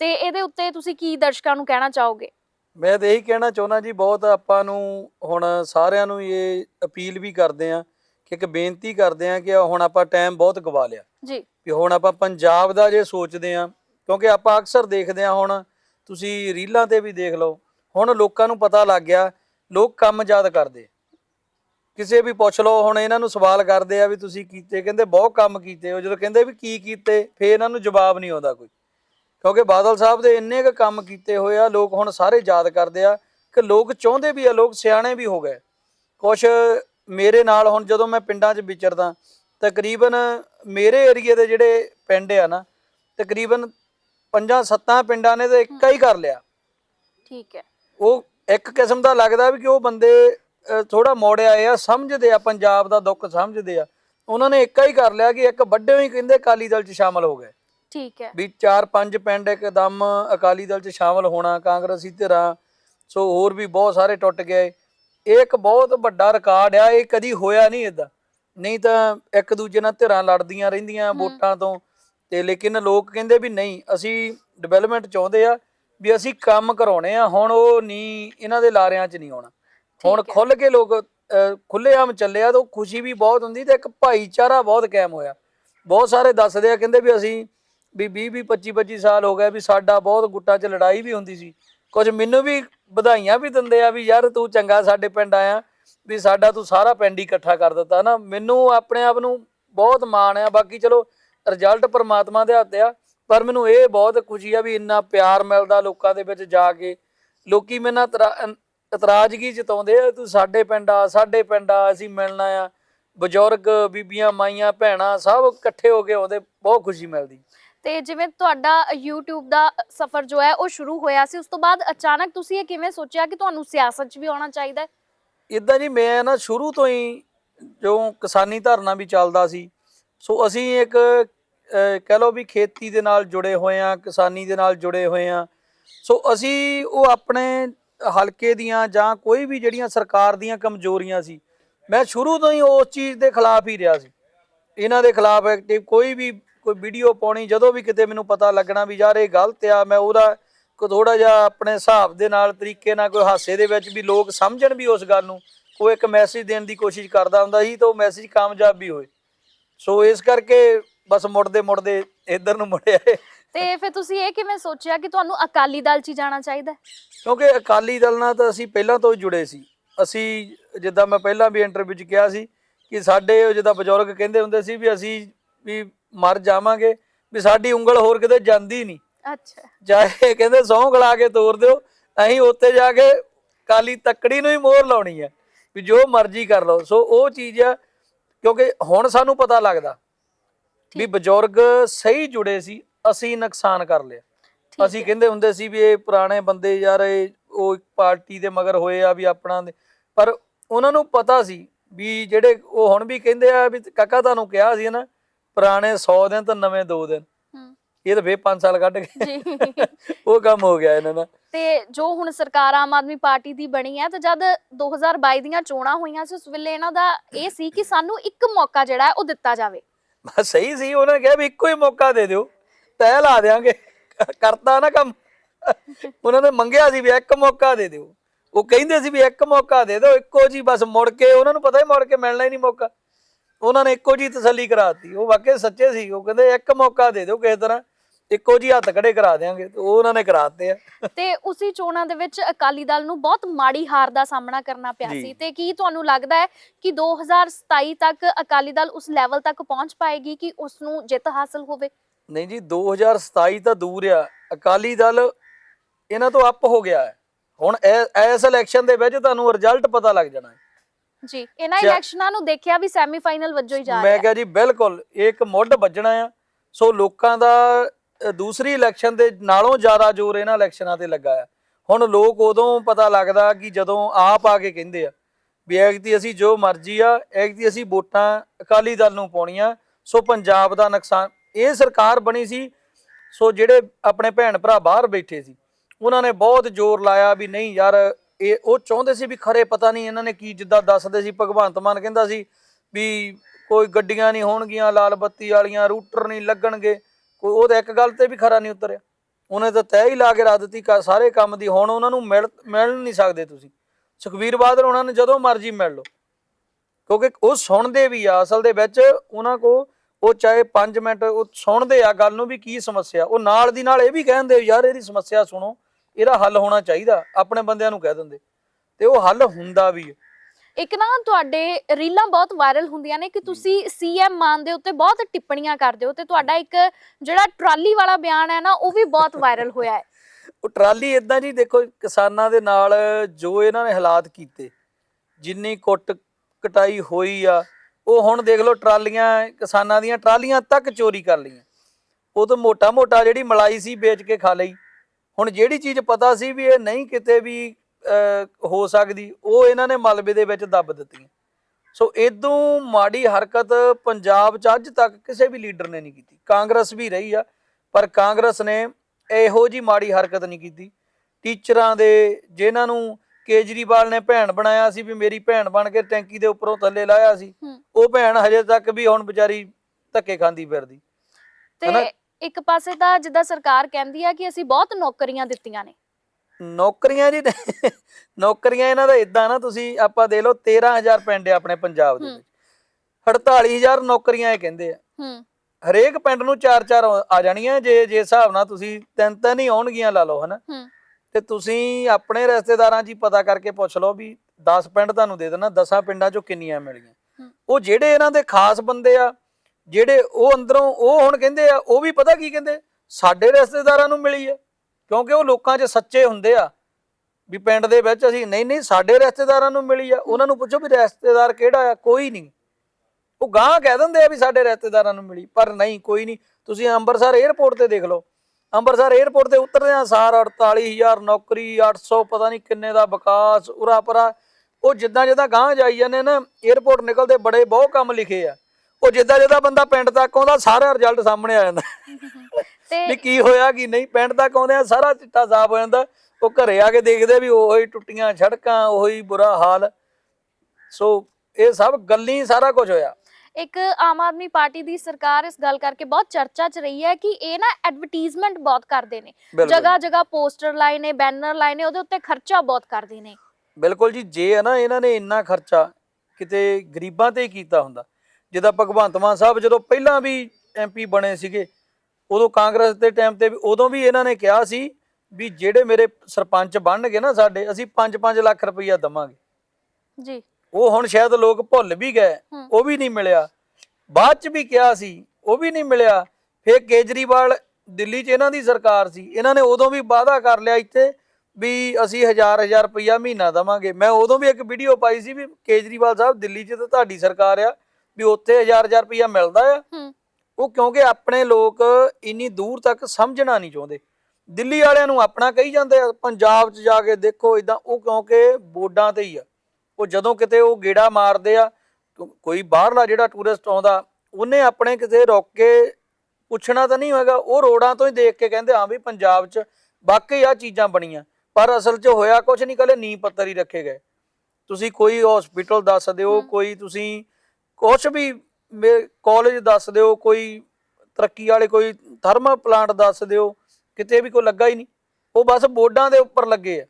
Speaker 1: ਤੇ ਇਹਦੇ ਉੱਤੇ ਤੁਸੀਂ ਕੀ ਦਰਸ਼ਕਾਂ ਨੂੰ ਕਹਿਣਾ ਚਾਹੋਗੇ?
Speaker 2: ਮੈਂ ਤਾਂ ਇਹੀ ਕਹਿਣਾ ਚਾਹੁੰਦਾ ਜੀ ਬਹੁਤ ਆਪਾਂ ਨੂੰ ਹੁਣ ਸਾਰਿਆਂ ਨੂੰ ਇਹ ਅਪੀਲ ਵੀ ਕਰਦੇ ਆ ਕਿ ਇੱਕ ਬੇਨਤੀ ਕਰਦੇ ਆ ਕਿ ਹੁਣ ਆਪਾਂ ਟਾਈਮ ਬਹੁਤ ਗਵਾ ਲਿਆ।
Speaker 1: ਜੀ।
Speaker 2: ਵੀ ਹੁਣ ਆਪਾਂ ਪੰਜਾਬ ਦਾ ਜੇ ਸੋਚਦੇ ਆ ਕਿਉਂਕਿ ਆਪਾਂ ਅਕਸਰ ਦੇਖਦੇ ਆ ਹੁਣ ਤੁਸੀਂ ਰੀਲਾਂ ਤੇ ਵੀ ਦੇਖ ਲਓ ਹੁਣ ਲੋਕਾਂ ਨੂੰ ਪਤਾ ਲੱਗ ਗਿਆ ਲੋਕ ਕੰਮ ਯਾਦ ਕਰਦੇ। ਕਿਸੇ ਵੀ ਪੁੱਛ ਲਓ ਹੁਣ ਇਹਨਾਂ ਨੂੰ ਸਵਾਲ ਕਰਦੇ ਆ ਵੀ ਤੁਸੀਂ ਕੀਤੇ ਕਹਿੰਦੇ ਬਹੁਤ ਕੰਮ ਕੀਤੇ ਉਹ ਜਦੋਂ ਕਹਿੰਦੇ ਵੀ ਕੀ ਕੀਤੇ ਫੇਰ ਇਹਨਾਂ ਨੂੰ ਜਵਾਬ ਨਹੀਂ ਆਉਂਦਾ ਕੋਈ। ਕਿਉਂਕਿ ਬਾਦਲ ਸਾਹਿਬ ਦੇ ਇੰਨੇ ਕੁ ਕੰਮ ਕੀਤੇ ਹੋਏ ਆ ਲੋਕ ਹੁਣ ਸਾਰੇ ਯਾਦ ਕਰਦੇ ਆ ਕਿ ਲੋਕ ਚਾਹੁੰਦੇ ਵੀ ਆ ਲੋਕ ਸਿਆਣੇ ਵੀ ਹੋ ਗਏ। ਕੁਛ ਮੇਰੇ ਨਾਲ ਹੁਣ ਜਦੋਂ ਮੈਂ ਪਿੰਡਾਂ 'ਚ ਵਿਚਰਦਾ ਤਕਰੀਬਨ ਮੇਰੇ ਏਰੀਏ ਦੇ ਜਿਹੜੇ ਪਿੰਡ ਆ ਨਾ ਤਕਰੀਬਨ ਪੰਜਾਂ ਸੱਤਾਂ ਪਿੰਡਾਂ ਨੇ ਤਾਂ ਇੱਕਾ ਹੀ ਕਰ ਲਿਆ।
Speaker 1: ਠੀਕ ਹੈ।
Speaker 2: ਉਹ ਇੱਕ ਕਿਸਮ ਦਾ ਲੱਗਦਾ ਵੀ ਕਿ ਉਹ ਬੰਦੇ ਥੋੜਾ ਮੋੜੇ ਆਏ ਆ ਸਮਝਦੇ ਆ ਪੰਜਾਬ ਦਾ ਦੁੱਖ ਸਮਝਦੇ ਆ। ਉਹਨਾਂ ਨੇ ਇੱਕਾ ਹੀ ਕਰ ਲਿਆ ਕਿ ਇੱਕ ਵੱਡੇ ਹੀ ਕਹਿੰਦੇ ਅਕਾਲੀ ਦਲ 'ਚ ਸ਼ਾਮਲ ਹੋ ਗਏ।
Speaker 1: ਠੀਕ ਹੈ।
Speaker 2: ਵੀ ਚਾਰ ਪੰਜ ਪਿੰਡ ਇੱਕਦਮ ਅਕਾਲੀ ਦਲ 'ਚ ਸ਼ਾਮਲ ਹੋਣਾ ਕਾਂਗਰਸੀ ਧਿਰਾਂ ਸੋ ਹੋਰ ਵੀ ਬਹੁਤ ਸਾਰੇ ਟੁੱਟ ਗਏ। ਇਹ ਇੱਕ ਬਹੁਤ ਵੱਡਾ ਰਿਕਾਰਡ ਆ ਇਹ ਕਦੀ ਹੋਇਆ ਨਹੀਂ ਇਦਾਂ। ਨਹੀਂ ਤਾਂ ਇੱਕ ਦੂਜੇ ਨਾਲ ਧਿਰਾਂ ਲੜਦੀਆਂ ਰਹਿੰਦੀਆਂ। ਵੋਟਾਂ ਤੋਂ। ਤੇ ਲੇਕਿਨ ਲੋਕ ਕਹਿੰਦੇ ਵੀ ਨਹੀਂ ਅਸੀਂ ਡਿਵੈਲਪਮੈਂਟ ਚਾਹੁੰਦੇ ਆ ਵੀ ਅਸੀਂ ਕੰਮ ਕਰਾਉਣੇ ਆ ਹੁਣ ਉਹ ਨਹੀਂ ਇਹਨਾਂ ਦੇ ਲਾਰਿਆਂ 'ਚ ਨਹੀਂ ਆਉਣਾ। ਹੁਣ। ਖੁੱਲ ਕੇ ਲੋਕ ਖੁੱਲੇਆਮ ਚੱਲਿਆ ਤਾਂ ਖੁਸ਼ੀ ਵੀ ਬਹੁਤ ਹੁੰਦੀ ਤੇ ਇੱਕ ਭਾਈਚਾਰਾ ਬਹੁਤ ਕਾਇਮ ਹੋਇਆ। ਬਹੁਤ ਸਾਰੇ ਦੱਸਦੇ ਆ ਕਹਿੰਦੇ ਵੀ ਅਸੀਂ ਵੀ 20 20 25 25 ਸਾਲ ਹੋ ਗਏ ਵੀ ਸਾਡਾ ਬਹੁਤ ਗੁੱਟਾਂ 'ਚ ਲੜਾਈ ਵੀ ਹੁੰਦੀ ਸੀ। ਕੁਝ ਮੈਨੂੰ ਵੀ ਵਧਾਈਆਂ ਵੀ ਦਿੰਦੇ ਆ ਵੀ ਯਾਰ ਤੂੰ ਚੰਗਾ ਸਾਡੇ ਪਿੰਡ ਆਇਆ, ਵੀ ਸਾਡਾ ਤੂੰ ਸਾਰਾ ਪਿੰਡ ਹੀ ਇਕੱਠਾ ਕਰ ਦਿੱਤਾ ਨਾ। ਮੈਨੂੰ ਆਪਣੇ ਆਪ ਨੂੰ ਬਹੁਤ ਮਾਣ ਆ, ਬਾਕੀ ਚਲੋ ਰਿਜ਼ਲਟ ਪਰਮਾਤਮਾ ਦੇ ਹੱਥ ਆ, ਪਰ ਮੈਨੂੰ ਇਹ ਬਹੁਤ ਖੁਸ਼ੀ ਆ ਵੀ ਇੰਨਾ ਪਿਆਰ ਮਿਲਦਾ ਲੋਕਾਂ ਦੇ ਵਿੱਚ ਜਾ ਕੇ। ਲੋਕੀ ਮੇਰੇ ਨਾਲ ਇਤਰਾਜ਼ਗੀ ਜਤਾਉਂਦੇ ਆ, ਤੂੰ ਸਾਡੇ ਪਿੰਡ ਆ, ਸਾਡੇ ਪਿੰਡ ਆ, ਅਸੀਂ ਮਿਲਣਾ ਆ। ਬਜ਼ੁਰਗ, ਬੀਬੀਆਂ, ਮਾਈਆਂ, ਭੈਣਾਂ ਸਭ ਇਕੱਠੇ ਹੋ ਕੇ ਆਉਂਦੇ ਬਹੁਤ ਖੁਸ਼ੀ ਮਿਲਦੀ।
Speaker 1: ਤੇ ਜਿਵੇਂ ਤੁਹਾਡਾ YouTube ਦਾ ਸਫ਼ਰ ਜੋ ਹੈ ਉਹ ਸ਼ੁਰੂ ਹੋਇਆ ਸੀ, ਉਸ ਤੋਂ ਬਾਅਦ ਅਚਾਨਕ ਤੁਸੀਂ ਇਹ ਕਿਵੇਂ ਸੋਚਿਆ ਕਿ ਤੁਹਾਨੂੰ ਸਿਆਸਤ 'ਚ ਵੀ ਆਉਣਾ ਚਾਹੀਦਾ ਹੈ?
Speaker 2: ਇਦਾਂ ਜੀ ਮੈਂ ਨਾ ਸ਼ੁਰੂ ਤੋਂ ਹੀ ਜੋ ਕਿਸਾਨੀ ਧਰਨਾ ਵੀ ਚੱਲਦਾ ਸੀ, ਸੋ ਅਸੀਂ ਇੱਕ ਕਹਿ ਲਓ ਵੀ ਖੇਤੀ ਦੇ ਨਾਲ ਜੁੜੇ ਹੋਏ ਆ ਕਿਸਾਨੀ ਦੇ ਨਾਲ ਜੁੜੇ ਹੋਏ ਆ ਸੋ ਅਸੀਂ ਉਹ ਆਪਣੇ ਹਲਕੇ ਦੀਆਂ ਜਾਂ ਕੋਈ ਵੀ ਜਿਹੜੀਆਂ ਸਰਕਾਰ ਦੀਆਂ ਕਮਜ਼ੋਰੀਆਂ ਸੀ, ਮੈਂ ਸ਼ੁਰੂ ਤੋਂ ਹੀ ਉਸ ਚੀਜ਼ ਦੇ ਖਿਲਾਫ ਹੀ ਰਿਹਾ ਸੀ। ਇਹਨਾਂ ਦੇ ਖਿਲਾਫ ਐਕਟਿਵ ਕੋਈ ਵੀ ਕੋਈ ਵੀਡੀਓ ਪਾਉਣੀ ਜਦੋਂ ਵੀ ਕਿਤੇ ਮੈਨੂੰ ਪਤਾ ਲੱਗਣਾ ਵੀ ਯਾਰ ਇਹ ਗਲਤ ਆ ਮੈਂ ਉਹਦਾ ਕੋ ਥੋੜਾ ਜਿਹਾ ਆਪਣੇ ਹਿਸਾਬ ਦੇ ਨਾਲ ਤਰੀਕੇ ਨਾਲ ਕੋਈ ਹਾਸੇ ਦੇ ਵਿੱਚ ਵੀ ਲੋਕ ਸਮਝਣ ਵੀ ਉਸ ਗੱਲ ਨੂੰ ਕੋਈ ਇੱਕ ਮੈਸੇਜ ਦੇਣ ਦੀ ਕੋਸ਼ਿਸ਼ ਕਰਦਾ ਹੁੰਦਾ ਸੀ ਤਾਂ ਉਹ ਮੈਸੇਜ ਕਾਮਯਾਬ ਵੀ ਹੋਏ। ਸੋ ਇਸ ਕਰਕੇ ਬਸ ਮੁੜਦੇ ਮੁੜਦੇ ਇੱਧਰ ਨੂੰ ਮੁੜਿਆ।
Speaker 1: ਤੇ ਫਿਰ ਤੁਸੀਂ ਇਹ ਕਿਵੇਂ ਸੋਚਿਆ ਕਿ ਤੁਹਾਨੂੰ ਅਕਾਲੀ ਦਲ 'ਚ ਜਾਣਾ ਚਾਹੀਦਾ?
Speaker 2: ਕਿਉਂਕਿ ਅਕਾਲੀ ਦਲ ਨਾਲ ਤਾਂ ਅਸੀਂ ਪਹਿਲਾਂ ਤੋਂ ਹੀ ਜੁੜੇ ਸੀ। ਅਸੀਂ ਜਿੱਦਾਂ ਮੈਂ ਪਹਿਲਾਂ ਵੀ ਇੰਟਰਵਿਊ 'ਚ ਕਿਹਾ ਸੀ ਕਿ ਸਾਡੇ ਉਹ ਜਿੱਦਾਂ ਬਜ਼ੁਰਗ ਕਹਿੰਦੇ ਹੁੰਦੇ ਸੀ ਵੀ ਅਸੀਂ ਵੀ ਮਰ ਜਾਵਾਂਗੇ ਵੀ ਸਾਡੀ ਉਂਗਲ ਹੋਰ ਕਿਤੇ ਜਾਂਦੀ ਨਹੀਂ।
Speaker 1: ਅੱਛਾ।
Speaker 2: ਚਾਹੇ ਕਹਿੰਦੇ ਸਹੁੰ ਗਲਾ ਕੇ ਤੋਰ ਦਿਓ ਅਸੀਂ ਉੱਤੇ ਜਾ ਕੇ ਕਾਲੀ ਤੱਕੜੀ ਨੂੰ ਹੀ ਮੋਹਰ ਲਾਉਣੀ ਆ ਵੀ ਜੋ ਮਰਜ਼ੀ ਕਰ ਲਓ। ਸੋ ਉਹ ਚੀਜ਼ ਆ ਕਿਉਂਕਿ ਹੁਣ ਸਾਨੂੰ ਪਤਾ ਲੱਗਦਾ ਵੀ ਬਜ਼ੁਰਗ ਸਹੀ ਜੁੜੇ ਸੀ ਅਸੀਂ ਨੁਕਸਾਨ ਕਰ ਲਿਆ। ਅਸੀਂ
Speaker 1: ਹੈ।
Speaker 2: ਕਹਿੰਦੇ ਹੁੰਦੇ ਸੀ ਵੀ ਇਹ ਪੁਰਾਣੇ ਬੰਦੇ ਯਾਰ ਇਹ ਉਹ ਇੱਕ ਪਾਰਟੀ ਦੇ ਮਗਰ ਹੋਏ ਆ ਵੀ ਆਪਣਾ ਦੇ। ਪਰ ਉਹਨਾਂ ਨੂੰ ਪਤਾ ਸੀ ਵੀ ਜਿਹੜੇ ਉਹ ਹੁਣ ਵੀ ਕਹਿੰਦੇ ਆ ਵੀ ਕਾਕਾ ਤੁਹਾਨੂੰ ਕਿਹਾ ਸੀ ਨਾ ਪੁਰਾਣੇ 100 ਦਿਨ ਤਾਂ ਨਵੇਂ 2 ਦਿਨ। ਇਹ ਤਾਂ ਫੇਰ 5 ਸਾਲ ਕੱਢ ਗਏ
Speaker 1: ਜੀ। [laughs]
Speaker 2: ਉਹ ਕੰਮ ਹੋ ਗਿਆ ਇਹਨਾਂ ਦਾ।
Speaker 1: ਤੇ ਜੋ ਹੁਣ ਸਰਕਾਰ ਆਮ ਆਦਮੀ ਪਾਰਟੀ ਦੀ ਬਣੀ ਹੈ ਤੇ ਜਦ 2022 ਦੀਆਂ ਚੋਣਾਂ ਹੋਈਆਂ ਸੀ ਉਸ ਵੇਲੇ ਇਹਨਾਂ ਦਾ ਇਹ ਸੀ ਕਿ ਸਾਨੂੰ ਇੱਕ ਮੌਕਾ ਜਿਹੜਾ ਹੈ ਉਹ ਦਿੱਤਾ ਜਾਵੇ।
Speaker 2: ਬਸ ਸਹੀ ਸੀ ਉਹਨਾਂ ਨੇ ਕਿਹਾ ਵੀ ਇੱਕੋ ਹੀ ਮੌਕਾ ਦੇ ਦਿਓ ਤੈ ਲਾ ਦੇਾਂਗੇ ਕਰਤਾ ਨਾ ਕੰਮ। ਉਹਨਾਂ ਨੇ ਮੰਗਿਆ ਸੀ ਵੀ ਇੱਕ ਮੌਕਾ ਦੇ ਦਿਓ। ਉਹ ਕਹਿੰਦੇ ਸੀ ਵੀ ਇੱਕ ਮੌਕਾ ਦੇ ਦਿਓ ਇੱਕੋ ਜੀ ਬਸ ਮੁੜ ਕੇ ਉਹਨਾਂ ਨੂੰ ਪਤਾ ਹੀ ਮੁੜ ਕੇ ਮਿਲਣਾ ਹੀ ਨਹੀਂ ਮੌਕਾ। ਉਹਨਾਂ ਨੇ ਇੱਕੋ ਜੀ ਤਸੱਲੀ ਕਰਾਤੀ। ਉਹ ਵਾਕਈ ਸੱਚੇ ਸੀ। ਉਹ ਕਹਿੰਦੇ ਇੱਕ ਮੌਕਾ ਦੇ ਦਿਓ ਕਿਸੇ ਤਰ੍ਹਾਂ। ਇੱਕੋ ਜੀ ਹੱਥ ਖੜੇ ਕਰਾ ਦੇਾਂਗੇ ਤੇ ਉਹ ਉਹਨਾਂ ਨੇ ਕਰਾਤੇ ਆ।
Speaker 1: ਤੇ ਉਸੇ ਚੋਣਾਂ ਦੇ ਵਿੱਚ ਅਕਾਲੀ ਦਲ ਨੂੰ ਬਹੁਤ ਮਾੜੀ ਹਾਰ ਦਾ ਸਾਹਮਣਾ ਕਰਨਾ ਪਿਆ। ਸੀ। ਤੇ ਕੀ ਤੁਹਾਨੂੰ ਲੱਗਦਾ ਹੈ ਕਿ 2027 ਤੱਕ ਅਕਾਲੀ ਦਲ ਉਸ ਲੈਵਲ ਤੱਕ ਪਹੁੰਚ ਪਾਏਗੀ ਕਿ ਉਸ ਨੂੰ ਜਿੱਤ ਹਾਸਲ ਹੋਵੇ?
Speaker 2: ਨਹੀਂ ਜੀ 2027 ਤਾਂ ਦੂਰ ਆ। ਅਕਾਲੀ ਦਲ ਇਹਨਾਂ ਤੋਂ ਅੱਪ ਹੋ ਗਿਆ ਹੈ। ਹੁਣ ਇਸ ਇਲੈਕਸ਼ਨ ਦੇ ਵਿੱਚ ਤੁਹਾਨੂੰ ਰਿਜ਼ਲਟ ਪਤਾ ਲੱਗ ਜਾਣਾ ਹੈ।
Speaker 1: ਜੀ ਇਹਨਾਂ ਇਲੈਕਸ਼ਨਾਂ ਨੂੰ ਦੇਖਿਆ ਵੀ ਸੈਮੀਫਾਈਨਲ ਵੱਜੋਂ ਹੀ ਜਾ
Speaker 2: ਮੈਂ
Speaker 1: ਰਿਹਾ। ਹੈ
Speaker 2: ਕਿਹਾ ਜੀ ਬਿਲਕੁਲ ਇਹ ਇੱਕ ਮੁੱਢ ਵੱਜਣਾ ਆ। ਸੋ ਲੋਕਾਂ ਦਾ ਦੂਸਰੀ ਇਲੈਕਸ਼ਨ ਦੇ ਨਾਲੋਂ ਜ਼ਿਆਦਾ ਜ਼ੋਰ ਇਹਨਾਂ ਇਲੈਕਸ਼ਨਾਂ ਤੇ ਲੱਗਾ ਆ। ਹੁਣ ਲੋਕ ਉਦੋਂ ਪਤਾ ਲੱਗਦਾ ਕਿ ਜਦੋਂ ਆਪ ਆ ਕੇ ਕਹਿੰਦੇ ਆ ਵੀ ਐਗਤੀ ਅਸੀਂ ਜੋ ਮਰਜ਼ੀ ਆ ਐਗਤੀ ਅਸੀਂ ਵੋਟਾਂ ਅਕਾਲੀ ਦਲ ਨੂੰ ਪਾਉਣੀਆਂ ਸੋ ਪੰਜਾਬ ਦਾ ਨੁਕਸਾਨ ਇਹ ਸਰਕਾਰ ਬਣੀ ਸੀ ਸੋ ਜਿਹੜੇ ਆਪਣੇ ਭੈਣ ਭਰਾ ਬਾਹਰ ਬੈਠੇ ਸੀ ਉਹਨਾਂ ਨੇ ਬਹੁਤ ਜ਼ੋਰ ਲਾਇਆ ਵੀ ਨਹੀਂ ਯਾਰ ਇਹ ਉਹ ਚਾਹੁੰਦੇ ਸੀ ਵੀ ਖਰੇ ਪਤਾ ਨਹੀਂ ਇਹਨਾਂ ਨੇ ਕੀ ਜਿੱਦਾਂ ਦੱਸਦੇ ਸੀ, ਭਗਵੰਤ ਮਾਨ ਕਹਿੰਦਾ ਸੀ ਵੀ ਕੋਈ ਗੱਡੀਆਂ ਨਹੀਂ ਹੋਣਗੀਆਂ, ਲਾਲ ਬੱਤੀ ਵਾਲੀਆਂ, ਰੂਟਰ ਨਹੀਂ ਲੱਗਣਗੇ। ਕੋਈ ਉਹ ਤਾਂ ਇੱਕ ਗੱਲ ਤੇ ਵੀ ਖਰਾ ਨਹੀਂ ਉਤਰਿਆ। ਉਹਨੇ ਤਾਂ ਤੈਅ ਹੀ ਲਾ ਕੇ ਰੱਖ ਦਿੱਤੀ ਕਾ- ਸਾਰੇ ਕੰਮ ਦੀ, ਹੁਣ ਉਹਨਾਂ ਨੂੰ ਮਿਲ ਮਿਲ ਨਹੀਂ ਸਕਦੇ ਤੁਸੀਂ। ਸੁਖਵੀਰ ਬਾਦਲ ਉਹਨਾਂ ਨੂੰ ਜਦੋਂ ਮਰਜ਼ੀ ਮਿਲ ਲਓ। ਕਿਉਂਕਿ ਉਹ ਸੁਣਦੇ ਵੀ ਆ, ਅਸਲ ਦੇ ਵਿੱਚ ਉਹਨਾਂ ਕੋ ਉਹ ਚਾਹੇ 5 ਮਿੰਟ, ਉਹ ਸੁਣਦੇ ਆ, ਗੱਲ ਨੂੰ ਵੀ ਕੀ ਸਮੱਸਿਆ, ਉਹ ਨਾਲ ਦੀ ਨਾਲ ਇਹ ਵੀ ਕਹਿੰਦੇ, ਯਾਰ ਇਹਦੀ ਸਮੱਸਿਆ ਸੁਣੋ। ਇਹਦਾ ਹੱਲ ਹੋਣਾ ਚਾਹੀਦਾ ਆਪਣੇ ਬੰਦਿਆਂ ਨੂੰ ਕਹਿ ਦਿੰਦੇ। ਤੇ ਉਹ ਹੱਲ ਹੁੰਦਾ ਵੀ ਹੈ।
Speaker 1: ਇੱਕ ਨਾ ਤੁਹਾਡੇ ਰੀਲਾਂ ਬਹੁਤ ਵਾਇਰਲ ਹੁੰਦੀਆਂ ਨੇ ਕਿ ਤੁਸੀਂ ਸੀਐਮ ਮਾਨ ਦੇ ਉੱਤੇ ਬਹੁਤ ਟਿੱਪਣੀਆਂ ਕਰਦੇ ਹੋ ਤੇ ਤੁਹਾਡਾ ਇੱਕ ਜਿਹੜਾ ਟਰਾਲੀ ਵਾਲਾ ਬਿਆਨ ਹੈ ਨਾ ਉਹ ਵੀ ਬਹੁਤ ਵਾਇਰਲ ਹੋਇਆ ਹੈ। [laughs]
Speaker 2: ਉਹ ਟਰਾਲੀ ਇਦਾਂ ਜੀ ਦੇਖੋ ਕਿਸਾਨਾਂ ਦੇ ਨਾਲ ਜੋ ਇਹਨਾਂ ਨੇ ਹਾਲਾਤ ਕੀਤੇ ਜਿੰਨੀ ਕੁੱਟ ਕਟਾਈ ਹੋਈ ਆ ਉਹ ਹੁਣ ਦੇਖ ਲਓ ਟਰਾਲੀਆਂ ਕਿਸਾਨਾਂ ਦੀਆਂ ਟਰਾਲੀਆਂ ਤੱਕ ਚੋਰੀ ਕਰ ਲਈਆਂ। ਉਹ ਤਾਂ ਮੋਟਾ ਮੋਟਾ ਜਿਹੜੀ ਮਲਾਈ ਸੀ ਵੇਚ ਕੇ ਖਾ ਲਈ। ਹੁਣ ਜਿਹੜੀ ਚੀਜ਼ ਪਤਾ ਸੀ ਵੀ ਇਹ ਨਹੀਂ ਕਿਤੇ ਵੀ ਹੋ ਸਕਦੀ ਉਹ ਇਹਨਾਂ ਨੇ ਮਲਬੇ ਦੇ ਵਿੱਚ ਦੱਬ ਦਿੱਤੀਆਂ ਸੋ ਇਦੋਂ ਮਾੜੀ ਹਰਕਤ ਪੰਜਾਬ 'ਚ ਅੱਜ ਤੱਕ ਕਿਸੇ ਵੀ ਲੀਡਰ ਨੇ ਨਹੀਂ ਕੀਤੀ ਕਾਂਗਰਸ ਵੀ ਰਹੀ ਆ ਪਰ ਕਾਂਗਰਸ ਨੇ ਇਹੋ ਜੀ ਮਾੜੀ ਹਰਕਤ ਨਹੀਂ ਕੀਤੀ ਟੀਚਰਾਂ ਦੇ ਜਿਨ੍ਹਾਂ ਨੂੰ ਕੇਜਰੀਵਾਲ ਨੇ ਭੈਣ ਬਣਾਇਆ ਸੀ ਵੀ ਮੇਰੀ ਭੈਣ ਬਣ ਕੇ ਟੈਂਕੀ ਦੇ ਉੱਪਰੋਂ ਥੱਲੇ ਲਾਇਆ ਸੀ। ਉਹ ਭੈਣ ਹਜੇ ਤੱਕ ਵੀ ਹੁਣ ਵਿਚਾਰੀ ਧੱਕੇ ਖਾਂਦੀ ਫਿਰਦੀ?
Speaker 1: ਤੇ ਇੱਕ ਪਾਸੇ ਤਾਂ ਜਿੱਦਾਂ ਸਰਕਾਰ ਕਹਿੰਦੀ ਆ ਕਿ ਅਸੀਂ ਬਹੁਤ ਨੌਕਰੀਆਂ ਦਿੱਤੀਆਂ ਨੇ।
Speaker 2: ਨੌਕਰੀਆਂ ਜੀ [laughs] ਨੌਕਰੀਆਂ ਇਹਨਾਂ ਦਾ ਇਦਾਂ ਨਾ ਤੁਸੀਂ ਆਪਾਂ ਦੇ ਲਓ 13000 ਪਿੰਡ ਆ ਆਪਣੇ ਪੰਜਾਬ ਦੇ। ਵਿੱਚ। 48000 ਨੌਕਰੀਆਂ ਇਹ ਕਹਿੰਦੇ ਆ।
Speaker 1: ਹੂੰ।
Speaker 2: ਹਰੇਕ ਪਿੰਡ ਨੂੰ 4-4 ਆ ਜਾਣੀਆਂ ਜੇ ਜੇ ਹਿਸਾਬ ਨਾਲ ਤੁਸੀਂ ਤਿੰਨ ਤਿੰਨ ਹੀ ਆਉਣਗੀਆਂ ਲਾ ਲਓ ਹਨਾ। ਤੇ ਤੁਸੀਂ ਆਪਣੇ ਰਿਸ਼ਤੇਦਾਰਾਂ 'ਚ ਹੀ ਪਤਾ ਕਰਕੇ ਪੁੱਛ ਲਓ ਵੀ 10 ਪਿੰਡ ਤੁਹਾਨੂੰ ਦੇ ਦੇਣਾ 10 ਪਿੰਡਾਂ 'ਚੋਂ ਕਿੰਨੀਆਂ ਮਿਲੀਆਂ। ਉਹ ਜਿਹੜੇ ਇਹਨਾਂ ਦੇ ਖਾਸ ਬੰਦੇ ਆ ਜਿਹੜੇ ਉਹ ਅੰਦਰੋਂ ਉਹ ਹੁਣ ਕਹਿੰਦੇ ਆ, ਉਹ ਵੀ ਪਤਾ ਕੀ ਕਹਿੰਦੇ? ਸਾਡੇ ਰਿਸ਼ਤੇਦਾਰਾਂ ਨੂੰ ਮਿਲੀ ਹੈ, ਕਿਉਂਕਿ ਉਹ ਲੋਕਾਂ 'ਚ ਸੱਚੇ ਹੁੰਦੇ ਆ। ਵੀ ਪਿੰਡ ਦੇ ਵਿੱਚ ਅਸੀਂ, ਨਹੀਂ ਨਹੀਂ, ਸਾਡੇ ਰਿਸ਼ਤੇਦਾਰਾਂ ਨੂੰ ਮਿਲੀ ਆ, ਉਹਨਾਂ ਨੂੰ ਪੁੱਛੋ ਵੀ ਰਿਸ਼ਤੇਦਾਰ ਕਿਹੜਾ ਆ, ਕੋਈ ਨਹੀਂ। ਉਹ ਗਾਂਹ ਕਹਿ ਦਿੰਦੇ ਆ ਵੀ ਸਾਡੇ ਰਿਸ਼ਤੇਦਾਰਾਂ ਨੂੰ ਮਿਲੀ, ਪਰ ਨਹੀਂ, ਕੋਈ ਨਹੀਂ। ਤੁਸੀਂ ਅੰਮ੍ਰਿਤਸਰ 에ਅਰਪੋਰਟ ਤੇ ਦੇਖ ਲਓ। ਅੰਮ੍ਰਿਤਸਰ 에ਅਰਪੋਰਟ ਤੇ ਉਤਰਦੇ ਆ, ਸਾਰ 48000 ਨੌਕਰੀ 800 ਪਤਾ ਨਹੀਂ ਕਿੰਨੇ ਦਾ ਵਿਕਾਸ ਉਰਾ ਪਰਾ ਉਹ ਜਿੱਦਾਂ ਜਿੱਦਾਂ ਗਾਂਹ ਜਾਈ ਜਾਂਦੇ ਨਾ 에ਅਰਪੋਰਟ ਨਿਕਲਦੇ, ਬੜੇ ਬਹੁਤ ਕੰਮ ਲਿਖੇ ਆ। ਉਹ ਜਿੱਦਾਂ ਜਿੱਦਾਂ ਬੰਦਾ ਪਿੰਡ ਤੱਕ ਆਉਂਦਾ ਸਾਰਾ ਰਿਜ਼ਲਟ ਸਾਹਮਣੇ ਆ ਜਾਂਦਾ। ਵੀ
Speaker 1: ਤੇ
Speaker 2: ਕੀ ਹੋਇਆ ਕੀ ਨਹੀਂ ਪਿੰਡ ਤੱਕ ਆਉਂਦੇ ਆ ਸਾਰਾ ਚਿੱਟਾ ਸਾਫ਼ ਹੋ ਜਾਂਦਾ। ਉਹ ਘਰੇ ਆ ਕੇ ਦੇਖਦੇ ਵੀ ਉਹੀ ਟੁੱਟੀਆਂ ਸੜਕਾਂ ਉਹੀ ਬੁਰਾ ਹਾਲ। ਸੋ ਇਹ ਸਭ ਗੱਲੀ ਸਾਰਾ ਕੁਝ ਹੋਇਆ।
Speaker 1: ਇੱਕ ਆਮ ਆਦਮੀ ਪਾਰਟੀ ਦੀ ਸਰਕਾਰ ਇਸ ਗੱਲ ਕਰਕੇ ਬਹੁਤ ਚਰਚਾ 'ਚ ਰਹੀ ਹੈ ਕਿ ਇਹ ਨਾ ਐਡਵਰਟਾਈਜ਼ਮੈਂਟ ਬਹੁਤ ਕਰਦੇ ਨੇ। ਜਗ੍ਹਾ ਜਗ੍ਹਾ ਪੋਸਟਰ ਲਾਏ ਨੇ ਬੈਨਰ ਲਾਏ ਨੇ ਉਹਦੇ ਉੱਤੇ ਖਰਚਾ ਬਹੁਤ ਕਰਦੇ ਨੇ।
Speaker 2: ਬਿਲਕੁਲ ਜੀ ਜੇ ਹੈ ਨਾ ਇਹਨਾਂ ਨੇ ਇੰਨਾ ਖਰਚਾ ਕਿਤੇ ਗਰੀਬਾਂ ਤੇ ਹੀ ਕੀਤਾ ਹੁੰਦਾ। ਜਿੱਦਾਂ ਭਗਵੰਤ ਮਾਨ ਸਾਹਿਬ ਜਦੋਂ ਪਹਿਲਾਂ ਵੀ ਐਮਪੀ ਬਣੇ ਸੀਗੇ ਉਦੋਂ ਕਾਂਗਰਸ ਦੇ ਟਾਈਮ ਤੇ ਵੀ ਉਦੋਂ ਵੀ ਇਹਨਾਂ ਨੇ ਕਿਹਾ ਸੀ ਵੀ ਜਿਹੜੇ ਮੇਰੇ ਸਰਪੰਚ ਬਣਨਗੇ ਨਾ ਸਾਡੇ ਅਸੀਂ 5-5 ਲੱਖ ਰੁਪਈਆ ਦਵਾਂਗੇ।
Speaker 1: ਜੀ।
Speaker 2: ਉਹ ਹੁਣ ਸ਼ਾਇਦ ਲੋਕ ਭੁੱਲ ਵੀ ਗਏ। ਉਹ ਵੀ ਨਹੀਂ ਮਿਲਿਆ। ਬਾਅਦ ਚ ਵੀ ਕਿਹਾ ਸੀ ਉਹ ਵੀ ਨਹੀਂ ਮਿਲਿਆ। ਫਿਰ ਕੇਜਰੀਵਾਲ ਦਿੱਲੀ 'ਚ ਇਹਨਾਂ ਦੀ ਸਰਕਾਰ ਸੀ ਇਹਨਾਂ ਨੇ ਉਦੋਂ ਵੀ ਵਾਅਦਾ ਕਰ ਲਿਆ ਇੱਥੇ ਵੀ ਅਸੀਂ ਹਜ਼ਾਰ ਹਜ਼ਾਰ ਰੁਪਈਆ ਮਹੀਨਾ ਦਵਾਂਗੇ। ਮੈਂ ਉਦੋਂ ਵੀ ਇੱਕ ਵੀਡੀਓ ਪਾਈ ਸੀ ਵੀ ਕੇਜਰੀਵਾਲ ਸਾਹਿਬ ਦਿੱਲੀ 'ਚ ਤਾਂ ਤੁਹਾਡੀ ਸਰਕਾਰ ਆ ਵੀ ਉੱਥੇ ਹਜ਼ਾਰ ਹਜ਼ਾਰ ਰੁਪਈਆ ਮਿਲਦਾ ਆ।
Speaker 1: ਹੂੰ।
Speaker 2: ਉਹ ਕਿਉਂਕਿ ਆਪਣੇ ਲੋਕ ਇੰਨੀ ਦੂਰ ਤੱਕ ਸਮਝਣਾ ਨਹੀਂ ਚਾਹੁੰਦੇ। ਦਿੱਲੀ ਵਾਲਿਆਂ ਨੂੰ ਆਪਣਾ ਕਹੀ ਜਾਂਦੇ ਆ ਪੰਜਾਬ 'ਚ ਜਾ ਕੇ ਦੇਖੋ ਇਦਾਂ ਉਹ ਕਿਉਂਕਿ ਬੋਰਡਾਂ ਤੇ ਹੀ ਆ। ਉਹ ਜਦੋਂ ਕਿਤੇ ਉਹ ਗੇੜਾ ਮਾਰਦੇ ਆ ਕੋਈ ਬਾਹਰਲਾ ਜਿਹੜਾ ਟੂਰਿਸਟ ਆਉਂਦਾ ਉਹਨੇ ਆਪਣੇ ਕਿਤੇ ਰੁਕ ਕੇ ਪੁੱਛਣਾ ਤਾਂ ਨਹੀਂ ਹੋਏਗਾ ਉਹ ਰੋਡਾਂ ਤੋਂ ਹੀ ਦੇਖ ਕੇ ਕਹਿੰਦੇ ਹਾਂ ਵੀ ਪੰਜਾਬ 'ਚ ਵਾਕਈ ਆ ਚੀਜ਼ਾਂ ਬਣੀਆਂ। ਪਰ ਅਸਲ 'ਚ ਹੋਇਆ ਕੁਝ ਨਹੀਂ ਕਲੇ ਨੀ ਪੱਤਰ ਹੀ ਰੱਖੇ ਗਏ। ਤੁਸੀਂ ਕੋਈ ਹਸਪੀਟਲ ਦੱਸ ਦਿਓ। ਕੋਈ ਤੁਸੀਂ ਕੁਝ ਵੀ ਕਾਲਜ ਦੱਸ ਦਿਓ, ਕੋਈ ਤਰੱਕੀ ਵਾਲੇ ਕੋਈ ਥਰਮਲ ਪਲਾਂਟ ਦੱਸ ਦਿਓ, ਕਿਤੇ ਵੀ ਕੋਈ ਲੱਗਾ ਹੀ ਨਹੀਂ। ਉਹ ਬਸ ਬੋਰਡਾਂ ਦੇ ਉੱਪਰ ਲੱਗੇ ਆ।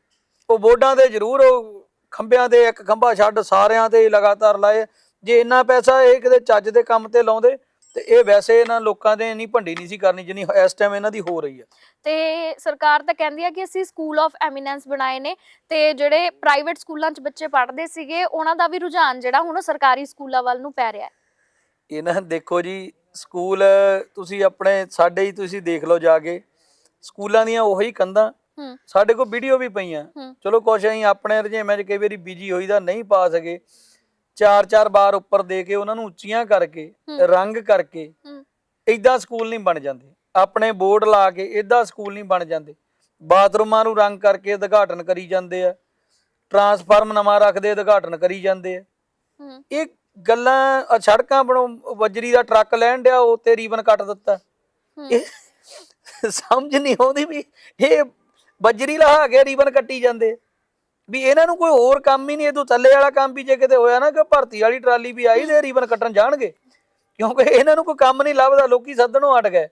Speaker 2: ਉਹ ਬੋਰਡਾਂ ਦੇ ਜ਼ਰੂਰ ਉਹ ਖੰਭਿਆਂ ਦੇ ਇੱਕ ਖੰਭਾ ਛੱਡ ਸਾਰਿਆਂ ਤੇ ਲਗਾਤਾਰ ਲਾਏ ਜੇ ਇੰਨਾ ਪੈਸਾ ਇਹ ਕਿਤੇ ਚੱਜ ਦੇ ਕੰਮ ਤੇ ਲਾਉਂਦੇ ਤੇ ਇਹ ਵੈਸੇ ਇਹਨਾਂ ਲੋਕਾਂ ਦੇ ਨਹੀਂ ਭੰਡੀ ਨਹੀਂ ਸੀ ਕਰਨੀ ਜਿੰਨੀ ਇਸ ਟਾਈਮ ਇਹਨਾਂ ਦੀ ਹੋ ਰਹੀ ਹੈ।
Speaker 1: ਤੇ ਸਰਕਾਰ ਤਾਂ ਕਹਿੰਦੀ ਆ ਕਿ ਅਸੀਂ ਸਕੂਲ ਆਫ ਐਮੀਨੈਂਸ ਬਣਾਏ ਨੇ ਤੇ ਜਿਹੜੇ ਪ੍ਰਾਈਵੇਟ ਸਕੂਲਾਂ 'ਚ ਬੱਚੇ ਪੜ੍ਹਦੇ ਸੀਗੇ ਉਹਨਾਂ ਦਾ ਵੀ ਰੁਝਾਨ ਜਿਹੜਾ ਹੁਣ ਉਹ ਸਰਕਾਰੀ ਸਕੂਲਾਂ ਵੱਲ ਨੂੰ ਪੈ ਰਿਹਾ ਹੈ।
Speaker 2: ਇਹਨਾਂ ਦੇਖੋ ਜੀ ਸਕੂਲ ਤੁਸੀਂ ਆਪਣੇ ਸਾਡੇ ਹੀ ਤੁਸੀਂ ਦੇਖ ਲਓ ਜਾ ਕੇ ਸਕੂਲਾਂ ਦੀਆਂ ਉਹੀ ਕੰਧਾਂ ਸਾਡੇ ਕੋਲ ਵੀਡੀਓ ਵੀ ਪਈਆਂ। ਚਲੋ ਕੁਛ ਅਸੀਂ ਆਪਣੇ ਰੁਝੇਵਿਆਂ 'ਚ ਕਈ ਵਾਰੀ ਬਿਜ਼ੀ ਹੋਈਦਾ ਨਹੀਂ ਪਾ ਸਕੇ। ਚਾਰ ਚਾਰ ਬਾਰ ਉੱਪਰ ਦੇ ਕੇ ਉਹਨਾਂ ਨੂੰ ਉੱਚੀਆਂ ਕਰਕੇ। ਰੰਗ ਕਰਕੇ ਇਦਾਂ ਸਕੂਲ ਨਹੀਂ ਬਣ ਜਾਂਦੇ। ਆਪਣੇ ਬੋਰਡ ਲਾ ਕੇ ਇਦਾਂ ਸਕੂਲ ਨਹੀਂ ਬਣ ਜਾਂਦੇ। ਬਾਥਰੂਮਾਂ ਨੂੰ ਰੰਗ ਕਰਕੇ ਉਦਘਾਟਨ ਕਰੀ ਜਾਂਦੇ ਆ। ਟਰਾਂਸਫਾਰਮ ਨਵਾਂ ਰੱਖਦੇ ਉਦਘਾਟਨ ਕਰੀ ਜਾਂਦੇ ਆ। ਇਹ ਗੱਲਾਂ ਸੜਕਾਂ ਬਣੋ ਵਜਰੀ ਦਾ ਟਰੱਕ ਲੈਣ ਡਿਆ ਉਹ ਤੇ ਰੀਬਨ ਕੱਟ ਦਿੱਤਾ। ਸਮਝ ਨਹੀਂ ਆਉਂਦੀ ਵੀ ਇਹ ਬਜਰੀ ਲਹਾ ਕੇ ਰੀਬਨ ਕੱਟੀ ਜਾਂਦੇ। ਵੀ ਇਹਨਾਂ ਨੂੰ ਕੋਈ ਹੋਰ ਕੰਮ ਹੀ ਨਹੀਂ ਇਹ ਤੋਂ ਥੱਲੇ ਵਾਲਾ ਕੰਮ ਵੀ ਜੇ ਕਿਤੇ ਹੋਇਆ ਨਾ ਕਿ ਭਰਤੀ ਵਾਲੀ ਟਰਾਲੀ ਵੀ ਆਈ ਤੇ ਰੀਬਨ ਕੱਟਣ ਜਾਣਗੇ। ਕਿਉਂਕਿ ਇਹਨਾਂ ਨੂੰ ਕੋਈ ਕੰਮ ਨਹੀਂ ਲੱਭਦਾ ਲੋਕੀ ਸੱਦਣੋਂ ਅਟ ਗਏ।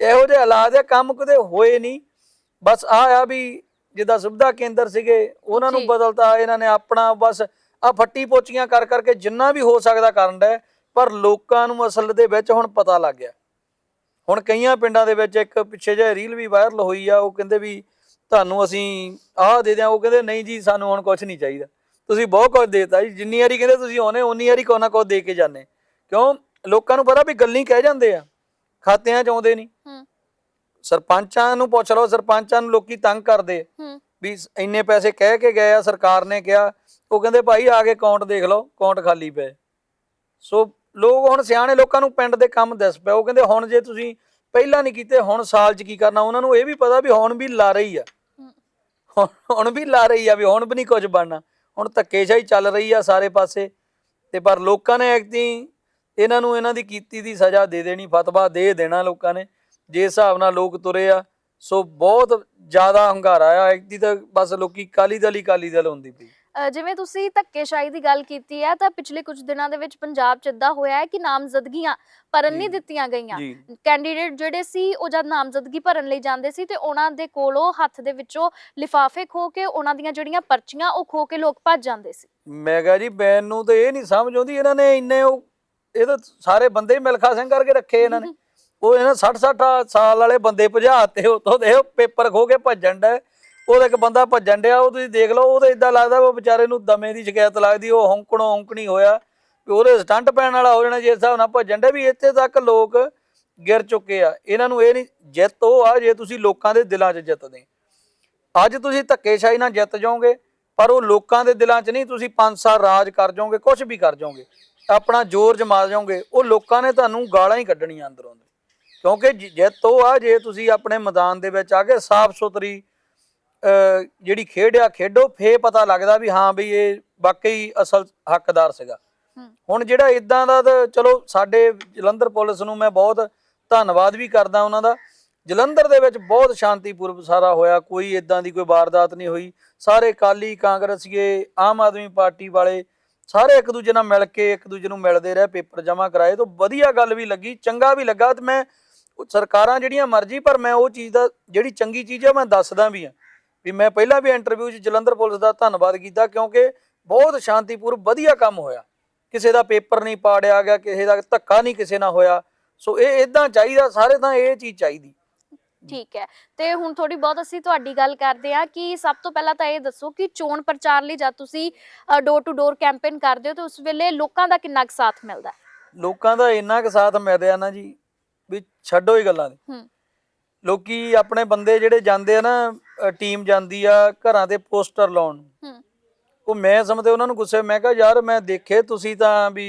Speaker 2: ਇਹੋ ਜਿਹੇ ਹਾਲਾਤ ਆ ਕੰਮ ਕਦੇ ਹੋਏ ਨਹੀਂ। ਬਸ ਆ ਆ ਵੀ ਜਿੱਦਾਂ ਸੁਵਿਧਾ ਕੇਂਦਰ ਸੀਗੇ ਉਹਨਾਂ ਨੂੰ। ਬਦਲਤਾ ਇਹਨਾਂ ਨੇ ਆਪਣਾ ਬਸ ਆ ਫੱਟੀ ਪੋਚੀਆਂ ਕਰ ਕਰਕੇ ਜਿੰਨਾ ਵੀ ਹੋ ਸਕਦਾ ਕਰਨ ਦਾ ਪਰ ਲੋਕਾਂ ਨੂੰ ਅਸਲ ਦੇ ਵਿੱਚ ਹੁਣ ਪਤਾ ਲੱਗ ਗਿਆ। ਹੁਣ ਕਈਆਂ ਪਿੰਡਾਂ ਦੇ ਵਿੱਚ ਇੱਕ ਪਿੱਛੇ ਜਿਹੇ ਰੀਲ ਵੀ ਵਾਇਰਲ ਹੋਈ ਆ ਉਹ ਕਹਿੰਦੇ ਵੀ ਤੁਹਾਨੂੰ ਅਸੀਂ ਆਹ ਦੇ ਦਿਆਂ ਉਹ ਕਹਿੰਦੇ ਨਹੀਂ ਜੀ ਸਾਨੂੰ ਹੁਣ ਕੁਝ ਨਹੀਂ ਚਾਹੀਦਾ। ਤੁਸੀਂ ਬਹੁਤ ਕੁਝ ਦੇਤਾ ਜੀ। ਜਿੰਨੀ ਵਾਰੀ ਕਹਿੰਦੇ ਤੁਸੀਂ ਆਉਨੇ ਉਨੀ ਵਾਰੀ ਕੋਈ ਨਾ ਕੁਝ ਦੇ ਕੇ ਜਾਂਦੇ। ਕਿਉਂ? ਲੋਕਾਂ ਨੂੰ ਪਤਾ ਵੀ ਗੱਲਾਂ ਕਹਿ ਜਾਂਦੇ ਆ। ਖਾਤਿਆਂ ਚ ਆਉਂਦੇ ਨਹੀਂ।
Speaker 1: ਹੂੰ।
Speaker 2: ਸਰਪੰਚਾਂ ਨੂੰ ਪੁੱਛ ਲਓ ਸਰਪੰਚਾਂ ਨੂੰ ਲੋਕੀ ਤੰਗ ਕਰਦੇ
Speaker 1: ਹੂੰ।
Speaker 2: ਵੀ ਇੰਨੇ ਪੈਸੇ ਕਹਿ ਕੇ ਗਏ ਆ ਸਰਕਾਰ ਨੇ ਕਿਹਾ। ਉਹ ਕਹਿੰਦੇ ਭਾਈ ਆ ਕੇ ਅਕਾਊਂਟ ਦੇਖ ਲਓ ਅਕਾਊਂਟ ਖਾਲੀ ਪਏ। ਸੋ ਲੋਕ ਹੁਣ ਸਿਆਣੇ ਲੋਕਾਂ ਨੂੰ ਪਿੰਡ ਦੇ ਕੰਮ ਦੱਸ ਪਿਆ ਉਹ ਕਹਿੰਦੇ ਹੁਣ ਜੇ ਤੁਸੀਂ ਪਹਿਲਾਂ ਨਹੀਂ ਕੀਤੇ ਹੁਣ ਸਾਲ 'ਚ ਕੀ ਕਰਨਾ? ਉਹਨਾਂ ਨੂੰ ਇਹ ਵੀ ਪਤਾ ਵੀ ਹੁਣ ਵੀ ਲਾ ਰਹੀ ਆ। ਹੁਣ- ਵੀ ਲਾ ਰਹੀ ਆ ਵੀ ਹੁਣ ਵੀ ਨਹੀਂ ਕੁਝ ਬਣਨਾ। ਹੁਣ ਧੱਕੇਸ਼ਾਹੀ ਚੱਲ ਰਹੀ ਆ ਸਾਰੇ ਪਾਸੇ। ਤੇ ਪਰ ਲੋਕਾਂ ਨੇ ਐਕਤੀ ਇਹਨਾਂ ਨੂੰ ਇਹਨਾਂ ਦੀ ਕੀਤੀ ਦੀ ਸਜ਼ਾ ਦੇ ਦੇਣੀ ਫਤਵਾ ਦੇ ਦੇਣਾ ਲੋਕਾਂ ਨੇ। ਜੇ ਹਿਸਾਬ ਨਾਲ ਲੋਕ ਤੁਰੇ ਆ ਸੋ ਬਹੁਤ ਜ਼ਿਆਦਾ ਹੰਗਾਰਾ ਆ। ਇੱਕ ਤਾਂ ਬਸ ਲੋਕੀ ਕਾਲੀ ਦਲ ਕਾਲੀ ਦਲ ਹੁੰਦੀ ਪਈ।
Speaker 1: ਜਿਵੇਂ ਤੁਸੀਂ ਧੱਕੇਸ਼ਾਹੀ ਦੀ ਗੱਲ ਕੀਤੀ ਹੈ ਤਾਂ ਪਿਛਲੇ ਕੁਝ ਦਿਨਾਂ ਦੇ ਵਿੱਚ ਪੰਜਾਬ 'ਚ ਇਦਾਂ ਹੋਇਆ ਹੈ ਕਿ ਨਾਮਜ਼ਦਗੀਆਂ ਭਰਨ ਨਹੀਂ। ਦਿੱਤੀਆਂ ਗਈਆਂ। ਕੈਂਡੀਡੇਟ ਜਿਹੜੇ ਸੀ ਉਹ ਜਦ ਨਾਮਜ਼ਦਗੀ ਭਰਨ ਲਈ ਜਾਂਦੇ ਸੀ ਤੇ ਉਹਨਾਂ ਦੇ ਕੋਲੋਂ ਹੱਥ ਦੇ ਵਿੱਚੋਂ ਲਿਫਾਫੇ ਖੋ ਕੇ ਉਹਨਾਂ ਦੀਆਂ ਜਿਹੜੀਆਂ ਪਰਚੀਆਂ ਉਹ ਖੋ ਕੇ ਲੋਕ ਭੱਜ ਜਾਂਦੇ ਸੀ।
Speaker 2: ਮੈਂ ਕਿਹਾ ਜੀ ਬੈਨ ਨੂੰ ਤਾਂ ਇਹ ਨਹੀਂ ਸਮਝ ਆਉਂਦੀ ਇਹਨਾਂ ਨੇ ਇੰਨੇ ਉਹ ਇਹ ਤਾਂ ਸਾਰੇ ਬੰਦੇ ਮਿਲਖਾ ਸਿੰਘ ਕਰਕੇ ਰੱਖੇ ਇਹਨਾਂ ਨੇ। [laughs] ਉਹ ਇਹਨਾਂ 60 60 ਸਾਲ ਵਾਲੇ ਬੰਦੇ ਭਜਾਤੇ ਉਤੋਂ ਦੇ ਪੇਪਰ ਖੋ ਕੇ ਭੱਜਣ ਦਾ ਉਹਦਾ ਇੱਕ ਬੰਦਾ ਭੱਜਣ ਡਿਆ, ਉਹ ਤੁਸੀਂ ਦੇਖ ਲਓ, ਉਹ ਤਾਂ ਇਦਾਂ ਲੱਗਦਾ ਉਹ ਵਿਚਾਰੇ ਨੂੰ ਦਮੇ ਦੀ ਸ਼ਿਕਾਇਤ ਲੱਗਦੀ, ਉਹ ਹੌਂਕਣੋਂ ਹੌਂਕਣੀ ਹੋਇਆ, ਵੀ ਉਹਦੇ ਸਟੰਟ ਪੈਣ ਵਾਲਾ ਹੋ ਜਾਣਾ ਜਿਸ ਹਿਸਾਬ ਨਾਲ ਭੱਜਣ ਡਿਆ ਵੀ ਇੱਥੇ ਤੱਕ ਲੋਕ ਗਿਰ ਚੁੱਕੇ ਆ। ਇਹਨਾਂ ਨੂੰ ਇਹ ਨਹੀਂ, ਜਿੱਤ ਉਹ ਆ, ਜੇ ਤੁਸੀਂ ਲੋਕਾਂ ਦੇ ਦਿਲਾਂ 'ਚ ਜਿੱਤਦੇ। ਅੱਜ ਤੁਸੀਂ ਧੱਕੇਸ਼ਾਹੀ ਨਾਲ ਜਿੱਤ ਜਾਓਗੇ, ਪਰ ਉਹ ਲੋਕਾਂ ਦੇ ਦਿਲਾਂ 'ਚ ਨਹੀਂ, ਤੁਸੀਂ ਪੰਜ ਸਾਲ ਰਾਜ ਕਰ ਜਾਓਗੇ ਕੁਝ ਵੀ ਕਰ ਜਾਓਗੇ, ਆਪਣਾ ਜ਼ੋਰ ਜਮਾ ਜਾਓਗੇ, ਉਹ ਲੋਕਾਂ ਨੇ ਤੁਹਾਨੂੰ ਗਾਲਾਂ ਹੀ ਕੱਢਣੀਆਂ ਅੰਦਰੋਂ ਕਿਉਂਕਿ ਜਿ- ਜਿੱਤ ਉਹ ਆ, ਜੇ ਤੁਸੀਂ ਆਪਣੇ ਮੈਦਾਨ ਦੇ ਵਿੱਚ ਆ ਕੇ ਸਾਫ਼ ਸੁਥਰੀ ਜਿਹੜੀ ਖੇਡ ਆ ਖੇਡੋ ਫੇ ਪਤਾ ਲੱਗਦਾ ਵੀ ਹਾਂ ਵੀ ਇਹ ਵਾਕਈ ਅਸਲ ਹੱਕਦਾਰ ਸੀਗਾ। ਹੁਣ ਜਿਹੜਾ ਇਦਾਂ ਦਾ ਚਲੋ ਸਾਡੇ ਜਲੰਧਰ ਪੁਲਿਸ ਨੂੰ ਮੈਂ ਬਹੁਤ ਧੰਨਵਾਦ ਵੀ ਕਰਦਾ ਉਹਨਾਂ ਦਾ। ਜਲੰਧਰ ਦੇ ਵਿੱਚ ਬਹੁਤ ਸ਼ਾਂਤੀਪੂਰਵ ਸਾਰਾ ਹੋਇਆ ਕੋਈ ਇਦਾਂ ਦੀ ਕੋਈ ਵਾਰਦਾਤ ਨਹੀਂ ਹੋਈ। ਸਾਰੇ ਕਾਲੀ ਕਾਂਗਰਸੀਏ ਆਮ ਆਦਮੀ ਪਾਰਟੀ ਵਾਲੇ ਸਾਰੇ ਇੱਕ ਦੂਜੇ ਨਾਲ ਮਿਲ ਕੇ ਇੱਕ ਦੂਜੇ ਨੂੰ ਮਿਲਦੇ ਰਹੇ ਪੇਪਰ ਜਮ੍ਹਾਂ ਕਰਾਏ ਤਾਂ ਵਧੀਆ ਗੱਲ ਵੀ ਲੱਗੀ ਚੰਗਾ ਵੀ ਲੱਗਾ ਤੇ ਮੈਂ ਸਰਕਾਰਾਂ ਜਿਹੜੀਆਂ ਮਰਜ਼ੀ ਪਰ ਮੈਂ ਉਹ ਚੀਜ਼ ਦਾ ਜਿਹੜੀ ਚੰਗੀ ਚੀਜ਼ ਆ ਮੈਂ ਦੱਸਦਾ ਵੀ ਆ ਵੀ ਮੈਂ ਪਹਿਲਾਂ ਵੀ ਇੰਟਰਵਿਊ 'ਚ ਜਲੰਧਰ ਪੁਲਿਸ ਦਾ ਧੰਨਵਾਦ ਕੀਤਾ ਕਿਉਂਕਿ ਬਹੁਤ ਸ਼ਾਂਤੀਪੂਰਵ ਵਧੀਆ ਕੰਮ ਹੋਇਆ। ਕਿਸੇ ਦਾ ਪੇਪਰ ਨਹੀਂ ਪਾੜਿਆ ਗਿਆ ਕਿਸੇ ਦਾ ਧੱਕਾ ਨਹੀਂ ਕਿਸੇ ਨਾਲ ਹੋਇਆ। ਸੋ ਇਹ ਇਦਾਂ ਚਾਹੀਦਾ ਸਾਰੇ ਤਾਂ ਇਹ ਚੀਜ਼ ਚਾਹੀਦੀ।
Speaker 1: ਠੀਕ ਹੈ। ਤੇ ਹੁਣ ਥੋੜੀ ਬਹੁਤ ਅਸੀਂ ਤੁਹਾਡੀ ਗੱਲ ਕਰਦੇ ਹਾਂ ਕਿ ਸਭ ਤੋਂ ਪਹਿਲਾਂ ਤਾਂ ਇਹ ਦੱਸੋ ਕਿ ਚੋਣ ਪ੍ਰਚਾਰ ਲਈ ਜਦ ਤੁਸੀਂ ਡੋਰ ਟੂ ਡੋਰ ਕੈਂਪੇਨ ਕਰਦੇ ਹੋ ਤਾਂ ਉਸ ਵੇਲੇ ਲੋਕਾਂ ਦਾ ਕਿੰਨਾ ਕੁ ਸਾਥ ਮਿਲਦਾ
Speaker 2: ਲੋਕਾਂ ਦਾ ਇੰਨਾ ਕੁ ਸਾਥ ਮਿਲ ਰਿਹਾ ਨਾ ਜੀ ਵੀ ਛੱਡੋ ਹੀ ਗੱਲਾਂ ਦੀ।
Speaker 1: ਹੂੰ।
Speaker 2: ਲੋਕੀ ਆਪਣੇ ਬੰਦੇ ਜਿਹੜੇ ਜਾਂਦੇ ਆ ਨਾ ਟੀਮ ਜਾਂਦੀ ਆ ਘਰਾਂ ਤੇ ਪੋਸਟਰ ਲਾਉਣ। ਉਹ ਮੈਂ ਸਮਝਦੇ ਉਹਨਾਂ ਨੂੰ ਗੁੱਸੇ ਮੈਂ ਕਿਹਾ ਯਾਰ ਮੈਂ ਦੇਖੇ ਤੁਸੀਂ ਤਾਂ ਵੀ